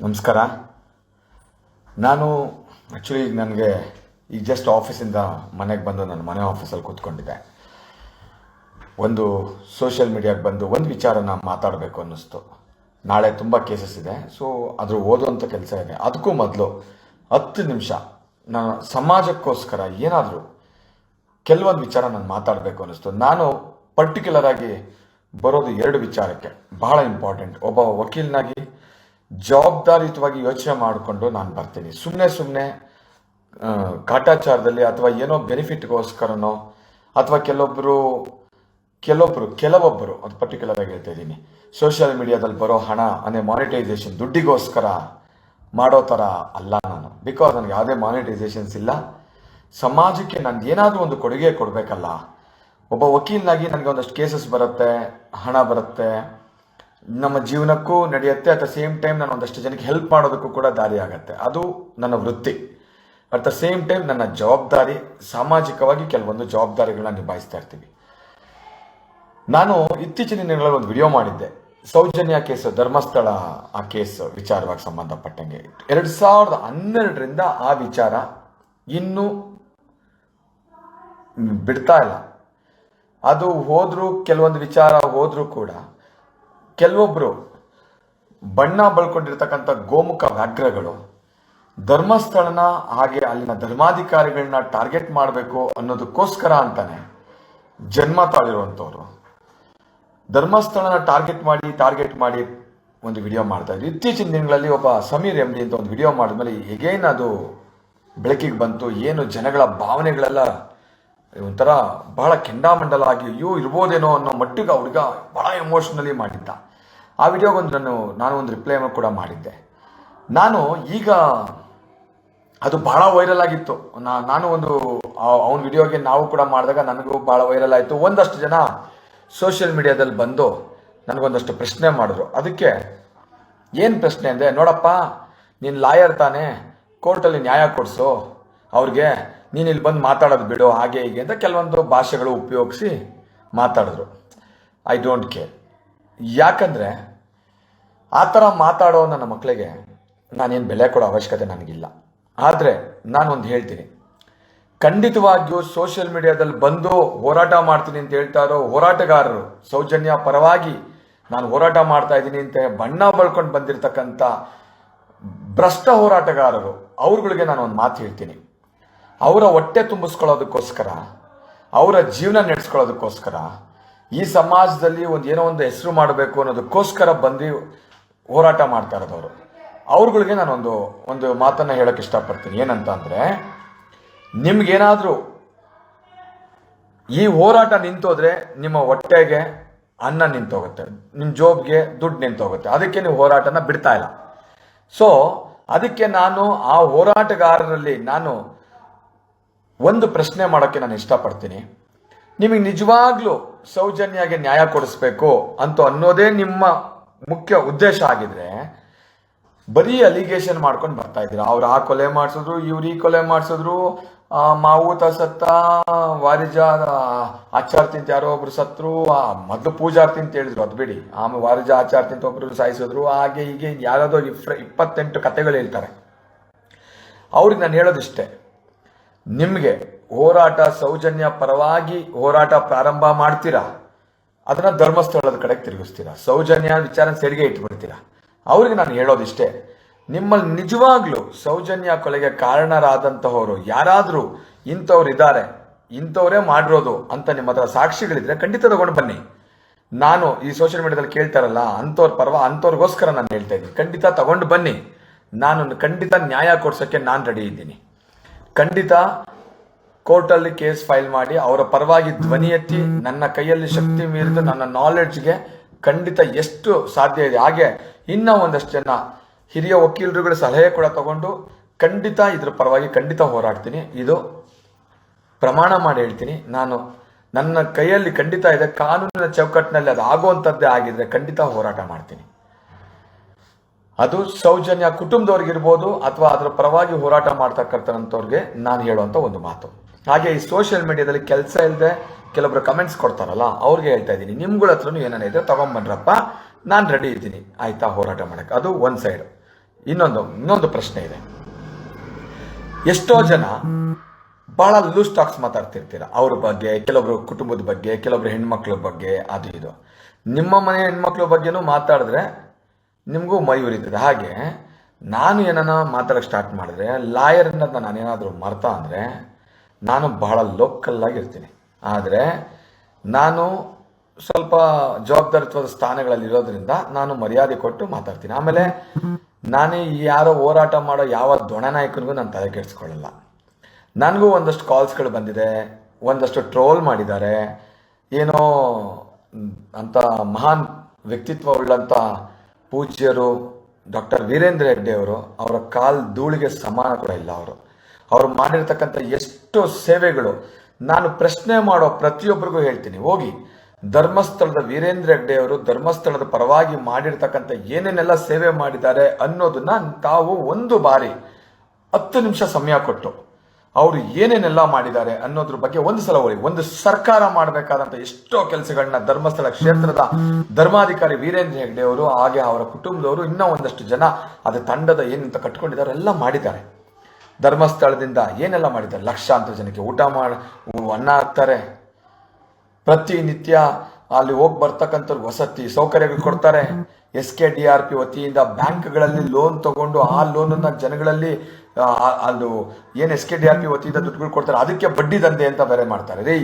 ನಮಸ್ಕಾರ. ನಾನು ಆ್ಯಕ್ಚುಲಿ ನನಗೆ ಈಗ ಜಸ್ಟ್ ಆಫೀಸಿಂದ ಮನೆಗೆ ಬಂದು ನನ್ನ ಮನೆ ಆಫೀಸಲ್ಲಿ ಕೂತ್ಕೊಂಡಿದ್ದೆ. ಒಂದು ಸೋಷಿಯಲ್ ಮೀಡಿಯಾಗೆ ಬಂದು ಒಂದು ವಿಚಾರನ ಮಾತಾಡಬೇಕು ಅನ್ನಿಸ್ತು. ನಾಳೆ ತುಂಬ ಕೇಸಸ್ ಇದೆ. ಸೊ ಅದ್ರ ಓದುವಂಥ ಕೆಲಸ ಇದೆ. ಅದಕ್ಕೂ ಮೊದಲು ಹತ್ತು ನಿಮಿಷ. ನಾನು ಸಮಾಜಕ್ಕೋಸ್ಕರ ಏನಾದರೂ ಕೆಲವೊಂದು ವಿಚಾರ ನಾನು ಮಾತಾಡಬೇಕು ಅನ್ನಿಸ್ತು. ನಾನು ಪರ್ಟಿಕ್ಯುಲರ್ ಆಗಿ ಬರೋದು ಎರಡು ವಿಚಾರಕ್ಕೆ. ಬಹಳ ಇಂಪಾರ್ಟೆಂಟ್ ಒಬ್ಬ ವಕೀಲನಾಗಿ ಜವಾಬ್ದಾರಿಯುತವಾಗಿ ಯೋಚನೆ ಮಾಡಿಕೊಂಡು ನಾನು ಬರ್ತೀನಿ. ಸುಮ್ಮನೆ ಸುಮ್ಮನೆ ಕಾಟಾಚಾರದಲ್ಲಿ ಅಥವಾ ಏನೋ ಬೆನಿಫಿಟ್ಗೋಸ್ಕರನೋ ಅಥವಾ ಕೆಲವೊಬ್ಬರು ಕೆಲವೊಬ್ಬರು ಕೆಲವೊಬ್ಬರು, ಅದು ಪರ್ಟಿಕ್ಯುಲರ್ ಆಗಿ ಹೇಳ್ತಾ ಇದ್ದೀನಿ. ಸೋಷಿಯಲ್ ಮೀಡಿಯಾದಲ್ಲಿ ಬರೋ ಹಣ ಅಂದರೆ ಮಾನಿಟೈಸೇಷನ್ ದುಡ್ಡಿಗೋಸ್ಕರ ಮಾಡೋ ಥರ ಅಲ್ಲ ನಾನು. ಬಿಕಾಸ್ ನನಗೆ ಯಾವುದೇ ಮಾನಿಟೈಸೇಷನ್ಸ್ ಇಲ್ಲ. ಸಮಾಜಕ್ಕೆ ನಾನು ಏನಾದರೂ ಒಂದು ಕೊಡುಗೆ ಕೊಡಬೇಕಲ್ಲ. ಒಬ್ಬ ವಕೀಲನಾಗಿ ನನಗೆ ಒಂದಷ್ಟು ಕೇಸಸ್ ಬರುತ್ತೆ, ಹಣ ಬರುತ್ತೆ. ನಮ್ಮ ಜೀವನಕ್ಕೂ ನಡೆಯುತ್ತೆ ಅಟ್ ದ ಸೇಮ್ ಟೈಮ್ ನಾನು ಒಂದಷ್ಟು ಜನಕ್ಕೆ ಹೆಲ್ಪ್ ಮಾಡೋದಕ್ಕೂ ಕೂಡ ದಾರಿ ಆಗುತ್ತೆ. ಅದು ನನ್ನ ವೃತ್ತಿ. ಅಟ್ ದ ಸೇಮ್ ಟೈಮ್ ನನ್ನ ಜವಾಬ್ದಾರಿ, ಸಾಮಾಜಿಕವಾಗಿ ಕೆಲವೊಂದು ಜವಾಬ್ದಾರಿಗಳನ್ನ ನಿಭಾಯಿಸ್ತಾ ಇರ್ತೀವಿ. ನಾನು ಇತ್ತೀಚಿನ ದಿನಗಳಲ್ಲಿ ಒಂದು ವಿಡಿಯೋ ಮಾಡಿದ್ದೆ. ಸೌಜನ್ಯ ಕೇಸ್, ಧರ್ಮಸ್ಥಳ ಆ ಕೇಸ್ ವಿಚಾರವಾಗಿ ಸಂಬಂಧಪಟ್ಟಂಗೆ. ಎರಡು ಸಾವಿರದ ಹನ್ನೆರಡರಿಂದ ಆ ವಿಚಾರ ಇನ್ನೂ ಬಿಡ್ತಾ ಇಲ್ಲ. ಅದು ಹೋದರೂ, ಕೆಲವೊಂದು ವಿಚಾರ ಹೋದರೂ ಕೂಡ ಕೆಲವೊಬ್ರು ಬಣ್ಣ ಬಳ್ಕೊಂಡಿರ್ತಕ್ಕಂಥ ಗೋಮುಖ ವ್ಯಾಘ್ರಗಳು ಧರ್ಮಸ್ಥಳನ ಹಾಗೆ ಅಲ್ಲಿನ ಧರ್ಮಾಧಿಕಾರಿಗಳನ್ನ ಟಾರ್ಗೆಟ್ ಮಾಡಬೇಕು ಅನ್ನೋದಕ್ಕೋಸ್ಕರ ಅಂತಾನೆ ಜನ್ಮ ತಾಳಿರುವಂಥವ್ರು. ಧರ್ಮಸ್ಥಳನ ಟಾರ್ಗೆಟ್ ಮಾಡಿ ಟಾರ್ಗೆಟ್ ಮಾಡಿ ಒಂದು ವಿಡಿಯೋ ಮಾಡ್ತಾ ಇದ್ರು ಇತ್ತೀಚಿನ ದಿನಗಳಲ್ಲಿ ಒಬ್ಬ ಸಮೀರ್ ಎಂ ಡಿ ಅಂತ ಒಂದು ವಿಡಿಯೋ ಮಾಡಿದ್ಮೇಲೆ ಹೇಗೇನು ಅದು ಬೆಳಕಿಗೆ ಬಂತು, ಏನು ಜನಗಳ ಭಾವನೆಗಳೆಲ್ಲ ಒಂಥರ ಬಹಳ ಕೆಂಡಾಮಂಡಲ ಆಗಿ ಅಯ್ಯೋ ಇರ್ಬೋದೇನೋ ಅನ್ನೋ ಮಟ್ಟಿಗೆ ಆ ಹುಡುಗ ಬಹಳ ಎಮೋಷನಲಿ ಮಾಡಿದ್ದ. ಆ ವಿಡಿಯೋಗೊಂದು ನಾನು ನಾನು ಒಂದು ರಿಪ್ಲೈ ಕೂಡ ಮಾಡಿದ್ದೆ. ನಾನು ಈಗ ಅದು ಬಹಳ ವೈರಲ್ ಆಗಿತ್ತು. ನಾನು ಒಂದು ಅವನ ವಿಡಿಯೋಗೆ ನಾವು ಕೂಡ ಮಾಡಿದಾಗ ನನಗೂ ಬಹಳ ವೈರಲ್ ಆಯಿತು. ಒಂದಷ್ಟು ಜನ ಸೋಷಿಯಲ್ ಮೀಡಿಯಾದಲ್ಲಿ ಬಂದು ನನಗೊಂದಷ್ಟು ಪ್ರಶ್ನೆ ಮಾಡಿದ್ರು. ಅದಕ್ಕೆ ಏನು ಪ್ರಶ್ನೆ ಅಂದರೆ ನೋಡಪ್ಪ, ನೀನು ಲಾಯರ್ ತಾನೇ, ಕೋರ್ಟಲ್ಲಿ ನ್ಯಾಯ ಕೊಡಿಸು, ಅವ್ರಿಗೆ ನೀನು ಇಲ್ಲಿ ಬಂದು ಮಾತಾಡೋದು ಬಿಡು, ಹಾಗೆ ಹೀಗೆ ಅಂತ ಕೆಲವೊಂದು ಭಾಷೆಗಳು ಉಪಯೋಗಿಸಿ ಮಾತಾಡಿದ್ರು. ಐ ಡೋಂಟ್ ಕೇರ್ ಯಾಕಂದರೆ ಆ ಥರ ಮಾತಾಡೋ ನನ್ನ ಮಕ್ಕಳಿಗೆ ನಾನೇನು ಬೆಲೆ ಕೊಡೋ ಅವಶ್ಯಕತೆ ನನಗಿಲ್ಲ. ಆದರೆ ನಾನೊಂದು ಹೇಳ್ತೀನಿ. ಖಂಡಿತವಾಗಿಯೂ ಸೋಷಿಯಲ್ ಮೀಡಿಯಾದಲ್ಲಿ ಬಂದು ಹೋರಾಟ ಮಾಡ್ತೀನಿ ಅಂತ ಹೇಳ್ತಾ ಇರೋ ಹೋರಾಟಗಾರರು, ಸೌಜನ್ಯ ಪರವಾಗಿ ನಾನು ಹೋರಾಟ ಮಾಡ್ತಾ ಇದ್ದೀನಿ ಅಂತ ಬಣ್ಣ ಬಳ್ಕೊಂಡು ಬಂದಿರತಕ್ಕಂಥ ಭ್ರಷ್ಟ ಹೋರಾಟಗಾರರು, ಅವ್ರಗಳಿಗೆ ನಾನು ಒಂದು ಮಾತು ಹೇಳ್ತೀನಿ. ಅವರ ಹೊಟ್ಟೆ ತುಂಬಿಸ್ಕೊಳ್ಳೋದಕ್ಕೋಸ್ಕರ, ಅವರ ಜೀವನ ನಡೆಸ್ಕೊಳ್ಳೋದಕ್ಕೋಸ್ಕರ, ಈ ಸಮಾಜದಲ್ಲಿ ಒಂದು ಏನೋ ಒಂದು ಹೆಸರು ಮಾಡಬೇಕು ಅನ್ನೋದಕ್ಕೋಸ್ಕರ ಬಂದು ಹೋರಾಟ ಮಾಡ್ತಾ ಇರೋದವರು. ಅವ್ರಗಳಿಗೆ ನಾನೊಂದು, ಒಂದು ಮಾತನ್ನ ಹೇಳಕ್ ಇಷ್ಟಪಡ್ತೀನಿ. ಏನಂತ ಅಂದ್ರೆ, ನಿಮ್ಗೇನಾದ್ರೂ ಈ ಹೋರಾಟ ನಿಂತೋದ್ರೆ ನಿಮ್ಮ ಹೊಟ್ಟೆಗೆ ಅನ್ನ ನಿಂತೋಗುತ್ತೆ ನಿಮ್ಮ ಜೋಬ್ಗೆ ದುಡ್ಡು ನಿಂತೋಗುತ್ತೆ. ಅದಕ್ಕೆ ನೀವು ಹೋರಾಟನ ಬಿಡ್ತಾ ಇಲ್ಲ. ಸೊ ಅದಕ್ಕೆ ನಾನು ಆ ಹೋರಾಟಗಾರರಲ್ಲಿ ನಾನು ಒಂದು ಪ್ರಶ್ನೆ ಮಾಡೋಕ್ಕೆ ನಾನು ಇಷ್ಟಪಡ್ತೀನಿ. ನಿಮಗೆ ನಿಜವಾಗ್ಲೂ ಸೌಜನ್ಯಾಗೆ ನ್ಯಾಯ ಕೊಡಿಸ್ಬೇಕು ಅಂತ ಅನ್ನೋದೇ ನಿಮ್ಮ ಮುಖ್ಯ ಉದ್ದೇಶ ಆಗಿದ್ರೆ, ಬರೀ ಅಲಿಗೇಷನ್ ಮಾಡ್ಕೊಂಡು ಬರ್ತಾ ಇದ್ದೀರಾ? ಅವ್ರು ಆ ಕೊಲೆ ಮಾಡಿಸಿದ್ರು, ಇವ್ರು ಈ ಕೊಲೆ ಮಾಡಿಸಿದ್ರು ಮಾವುತ ಸತ್ತ ವಾರಿಜ ಆಚಾರ್ತಿ ತಿಂತ ಯಾರೋ ಒಬ್ರು ಸತ್ರು, ಆ ಮೊದಲು ಪೂಜಾರ್ ತಿಂತ ಹೇಳಿದ್ರು, ಅದು ಬಿಡಿ. ಆಮೇಲೆ ವಾರಿಜ ಆಚಾರ್ತಿ ತಿಂತ ಒಬ್ರು ಸಾಯಿಸಿದ್ರು, ಹಾಗೆ ಹೀಗೆ ಯಾರಾದ್ರೂ ಇಫ್ರ ಇಪ್ಪತ್ತೆಂಟು ಕಥೆಗಳು ಹೇಳ್ತಾರೆ. ಅವ್ರಿಗೆ ನಾನು ಹೇಳೋದಿಷ್ಟೇ ನಿಮಗೆ ಹೋರಾಟ ಸೌಜನ್ಯ ಪರವಾಗಿ ಹೋರಾಟ ಪ್ರಾರಂಭ ಮಾಡ್ತೀರಾ? ಅದನ್ನ ಧರ್ಮಸ್ಥಳದ ಕಡೆಗೆ ತಿರುಗಿಸ್ತೀರಾ? ಸೌಜನ್ಯ ವಿಚಾರ ಸೆರಿಗೆ ಇಟ್ಬಿಡ್ತೀರಾ? ಅವ್ರಿಗೆ ನಾನು ಹೇಳೋದಿಷ್ಟೇ, ನಿಮ್ಮಲ್ಲಿ ನಿಜವಾಗ್ಲೂ ಸೌಜನ್ಯ ಕೊಲೆಗೆ ಕಾರಣರಾದಂತಹವರು ಯಾರಾದರೂ ಇಂಥವ್ರು ಇದ್ದಾರೆ, ಇಂಥವರೇ ಮಾಡಿರೋದು ಅಂತ ನಿಮ್ಮ ಹತ್ರ ಸಾಕ್ಷಿಗಳಿದ್ರೆ ಖಂಡಿತ ತಗೊಂಡು ಬನ್ನಿ. ನಾನು ಈ ಸೋಷಿಯಲ್ ಮೀಡಿಯಾದಲ್ಲಿ ಕೇಳ್ತಾರಲ್ಲ, ಅಂಥವ್ರ ಪರವ, ಅಂಥವ್ರಿಗೋಸ್ಕರ ನಾನು ಹೇಳ್ತಾ ಇದ್ದೀನಿ. ಖಂಡಿತ ತಗೊಂಡು ಬನ್ನಿ. ನಾನು ಖಂಡಿತ ನ್ಯಾಯ ಕೊಡ್ಸೋಕ್ಕೆ ನಾನು ರೆಡಿ ಇದ್ದೀನಿ. ಖಂಡಿತ ಕೋರ್ಟಲ್ಲಿ ಕೇಸ್ ಫೈಲ್ ಮಾಡಿ ಅವರ ಪರವಾಗಿ ಧ್ವನಿ ಎತ್ತಿ ನನ್ನ ಕೈಯಲ್ಲಿ ಶಕ್ತಿ ಮೀರಿದ ನನ್ನ ನಾಲೆಡ್ಜ್ಗೆ ಖಂಡಿತ ಎಷ್ಟು ಸಾಧ್ಯ ಇದೆ. ಹಾಗೆ ಇನ್ನ ಒಂದಷ್ಟು ಜನ ಹಿರಿಯ ವಕೀಲರುಗಳ ಸಲಹೆ ಕೂಡ ತಗೊಂಡು ಖಂಡಿತ ಇದ್ರ ಪರವಾಗಿ ಖಂಡಿತ ಹೋರಾಡ್ತೀನಿ. ಇದು ಪ್ರಮಾಣ ಮಾಡಿ ಹೇಳ್ತೀನಿ. ನಾನು ನನ್ನ ಕೈಯಲ್ಲಿ ಖಂಡಿತ ಇದೆ. ಕಾನೂನಿನ ಚೌಕಟ್ಟಿನಲ್ಲಿ ಅದು ಆಗುವಂಥದ್ದೇ ಆಗಿದ್ರೆ ಖಂಡಿತ ಹೋರಾಟ ಮಾಡ್ತೀನಿ. ಅದು ಸೌಜನ್ಯ ಕುಟುಂಬದವ್ರಿಗಿರ್ಬೋದು ಅಥವಾ ಅದರ ಪರವಾಗಿ ಹೋರಾಟ ಮಾಡ್ತಕ್ಕಂಥವ್ರಿಗೆ ನಾನು ಹೇಳುವಂಥ ಒಂದು ಮಾತು. ಹಾಗೆ ಈ ಸೋಷಿಯಲ್ ಮೀಡಿಯಾದಲ್ಲಿ ಕೆಲಸ ಇಲ್ಲದೆ ಕೆಲವೊಬ್ರು ಕಮೆಂಟ್ಸ್ ಕೊಡ್ತಾರಲ್ಲ, ಅವ್ರಿಗೆ ಹೇಳ್ತಾ ಇದ್ದೀನಿ. ನಿಮ್ಗಳ ಹತ್ರನೂ ಏನೇನಿದೆ ತಗೊಂಬನ್ರಪ್ಪ, ನಾನು ರೆಡಿ ಇದ್ದೀನಿ. ಆಯ್ತಾ, ಹೋರಾಟ ಮಾಡಕ್ಕೆ ಅದು ಒಂದು ಸೈಡ್ ಇನ್ನೊಂದು ಇನ್ನೊಂದು ಪ್ರಶ್ನೆ ಇದೆ. ಎಷ್ಟೋ ಜನ ಬಹಳ ಲೂಸ್ ಟಾಕ್ಸ್ ಮಾತಾಡ್ತಿರ್ತೀರ. ಅವ್ರ ಬಗ್ಗೆ ಕೆಲವೊಬ್ಬರು ಕುಟುಂಬದ ಬಗ್ಗೆ ಕೆಲವೊಬ್ರು ಹೆಣ್ಮಕ್ಳ ಬಗ್ಗೆ, ಅದು ಇದು. ನಿಮ್ಮ ಮನೆ ಹೆಣ್ಮಕ್ಳ ಬಗ್ಗೆನೂ ಮಾತಾಡಿದ್ರೆ ನಿಮಗೂ ಮೈ ಉರಿತದೆ ಹಾಗೆ ನಾನು ಏನನ್ನ ಮಾತಾಡಕ್ಕೆ ಸ್ಟಾರ್ಟ್ ಮಾಡಿದ್ರೆ ಲಾಯರ್ ಅನ್ನೋದನ್ನ ನಾನೇನಾದರೂ ಮರ್ತ ಅಂದರೆ, ನಾನು ಬಹಳ ಲೋಕಲ್ಲಾಗಿರ್ತೀನಿ ಆದರೆ ನಾನು ಸ್ವಲ್ಪ ಜವಾಬ್ದಾರಿತ್ವದ ಸ್ಥಾನಗಳಲ್ಲಿ ಇರೋದ್ರಿಂದ ನಾನು ಮರ್ಯಾದೆ ಕೊಟ್ಟು ಮಾತಾಡ್ತೀನಿ. ಆಮೇಲೆ ನಾನೇ ಯಾರೋ ಹೋರಾಟ ಮಾಡೋ ಯಾವ ದೊಣ ನಾಯಕನಿಗೂ ನಾನು ತಲೆ ಕೆಡಿಸ್ಕೊಳ್ಳಲ್ಲ. ನನಗೂ ಒಂದಷ್ಟು ಕಾಲ್ಸ್ಗಳು ಬಂದಿದೆ, ಒಂದಷ್ಟು ಟ್ರೋಲ್ ಮಾಡಿದ್ದಾರೆ, ಏನೋ ಅಂತ ಮಹಾನ್ ವ್ಯಕ್ತಿತ್ವ ಉಳ್ಳಂಥ ಪೂಜ್ಯರು ಡಾಕ್ಟರ್ ವೀರೇಂದ್ರ ಹೆಗ್ಡೆ ಅವರು ಅವರ ಕಾಲ್ ಧೂಳಿಗೆ ಸಮಾನ ಕೂಡ ಇಲ್ಲ ಅವರು. ಅವರು ಮಾಡಿರ್ತಕ್ಕಂಥ ಎಷ್ಟು ಸೇವೆಗಳು ನಾನು ಪ್ರಶ್ನೆ ಮಾಡೋ ಪ್ರತಿಯೊಬ್ಬರಿಗೂ ಹೇಳ್ತೀನಿ. ಹೋಗಿ, ಧರ್ಮಸ್ಥಳದ ವೀರೇಂದ್ರ ಹೆಗ್ಡೆ ಅವರು ಧರ್ಮಸ್ಥಳದ ಪರವಾಗಿ ಮಾಡಿರ್ತಕ್ಕಂಥ ಏನೇನೆಲ್ಲ ಸೇವೆ ಮಾಡಿದ್ದಾರೆ ಅನ್ನೋದನ್ನ ತಾವು ಒಂದು ಬಾರಿ ಹತ್ತು ನಿಮಿಷ ಸಮಯ ಕೊಟ್ಟು ಅವರು ಏನೇನೆಲ್ಲ ಮಾಡಿದ್ದಾರೆ ಅನ್ನೋದ್ರ ಬಗ್ಗೆ ಒಂದು ಸಲ ಹೋಗಿ ಒಂದು ಸರ್ಕಾರ ಮಾಡಬೇಕಾದಂತ ಎಷ್ಟೋ ಕೆಲಸಗಳನ್ನ ಧರ್ಮಸ್ಥಳ ಕ್ಷೇತ್ರದ ಧರ್ಮಾಧಿಕಾರಿ ವೀರೇಂದ್ರ ಹೆಗ್ಡೆ ಅವರು, ಹಾಗೆ ಅವರ ಕುಟುಂಬದವರು ಇನ್ನೂ ಒಂದಷ್ಟು ಜನ ಅದು ತಂಡದ ಏನಂತ ಕಟ್ಕೊಂಡಿದ್ದಾರೆ ಎಲ್ಲ ಮಾಡಿದ್ದಾರೆ. ಧರ್ಮಸ್ಥಳದಿಂದ ಏನೆಲ್ಲ ಮಾಡಿದ್ದಾರೆ? ಲಕ್ಷಾಂತರ ಜನಕ್ಕೆ ಊಟ ಮಾಡಿ, ಅನ್ನ ಹಾಕ್ತಾರೆ. ಪ್ರತಿನಿತ್ಯ ಅಲ್ಲಿ ಹೋಗಿ ಬರ್ತಕ್ಕಂಥವ್ರು ವಸತಿ ಸೌಕರ್ಯಗಳು ಕೊಡ್ತಾರೆ. S K D R P ವತಿಯಿಂದ ಬ್ಯಾಂಕ್ಗಳಲ್ಲಿ ಲೋನ್ ತಗೊಂಡು ಆ ಲೋನನ್ನು ಜನಗಳಲ್ಲಿ ಅದು ಏನು S K D R P ವತಿಯಿಂದ ದುಡ್ಡುಗಳು ಕೊಡ್ತಾರೆ, ಅದಕ್ಕೆ ಬಡ್ಡಿ ದಂಧೆ ಅಂತ ಬೇರೆ ಮಾಡ್ತಾರೆ. ರೀ,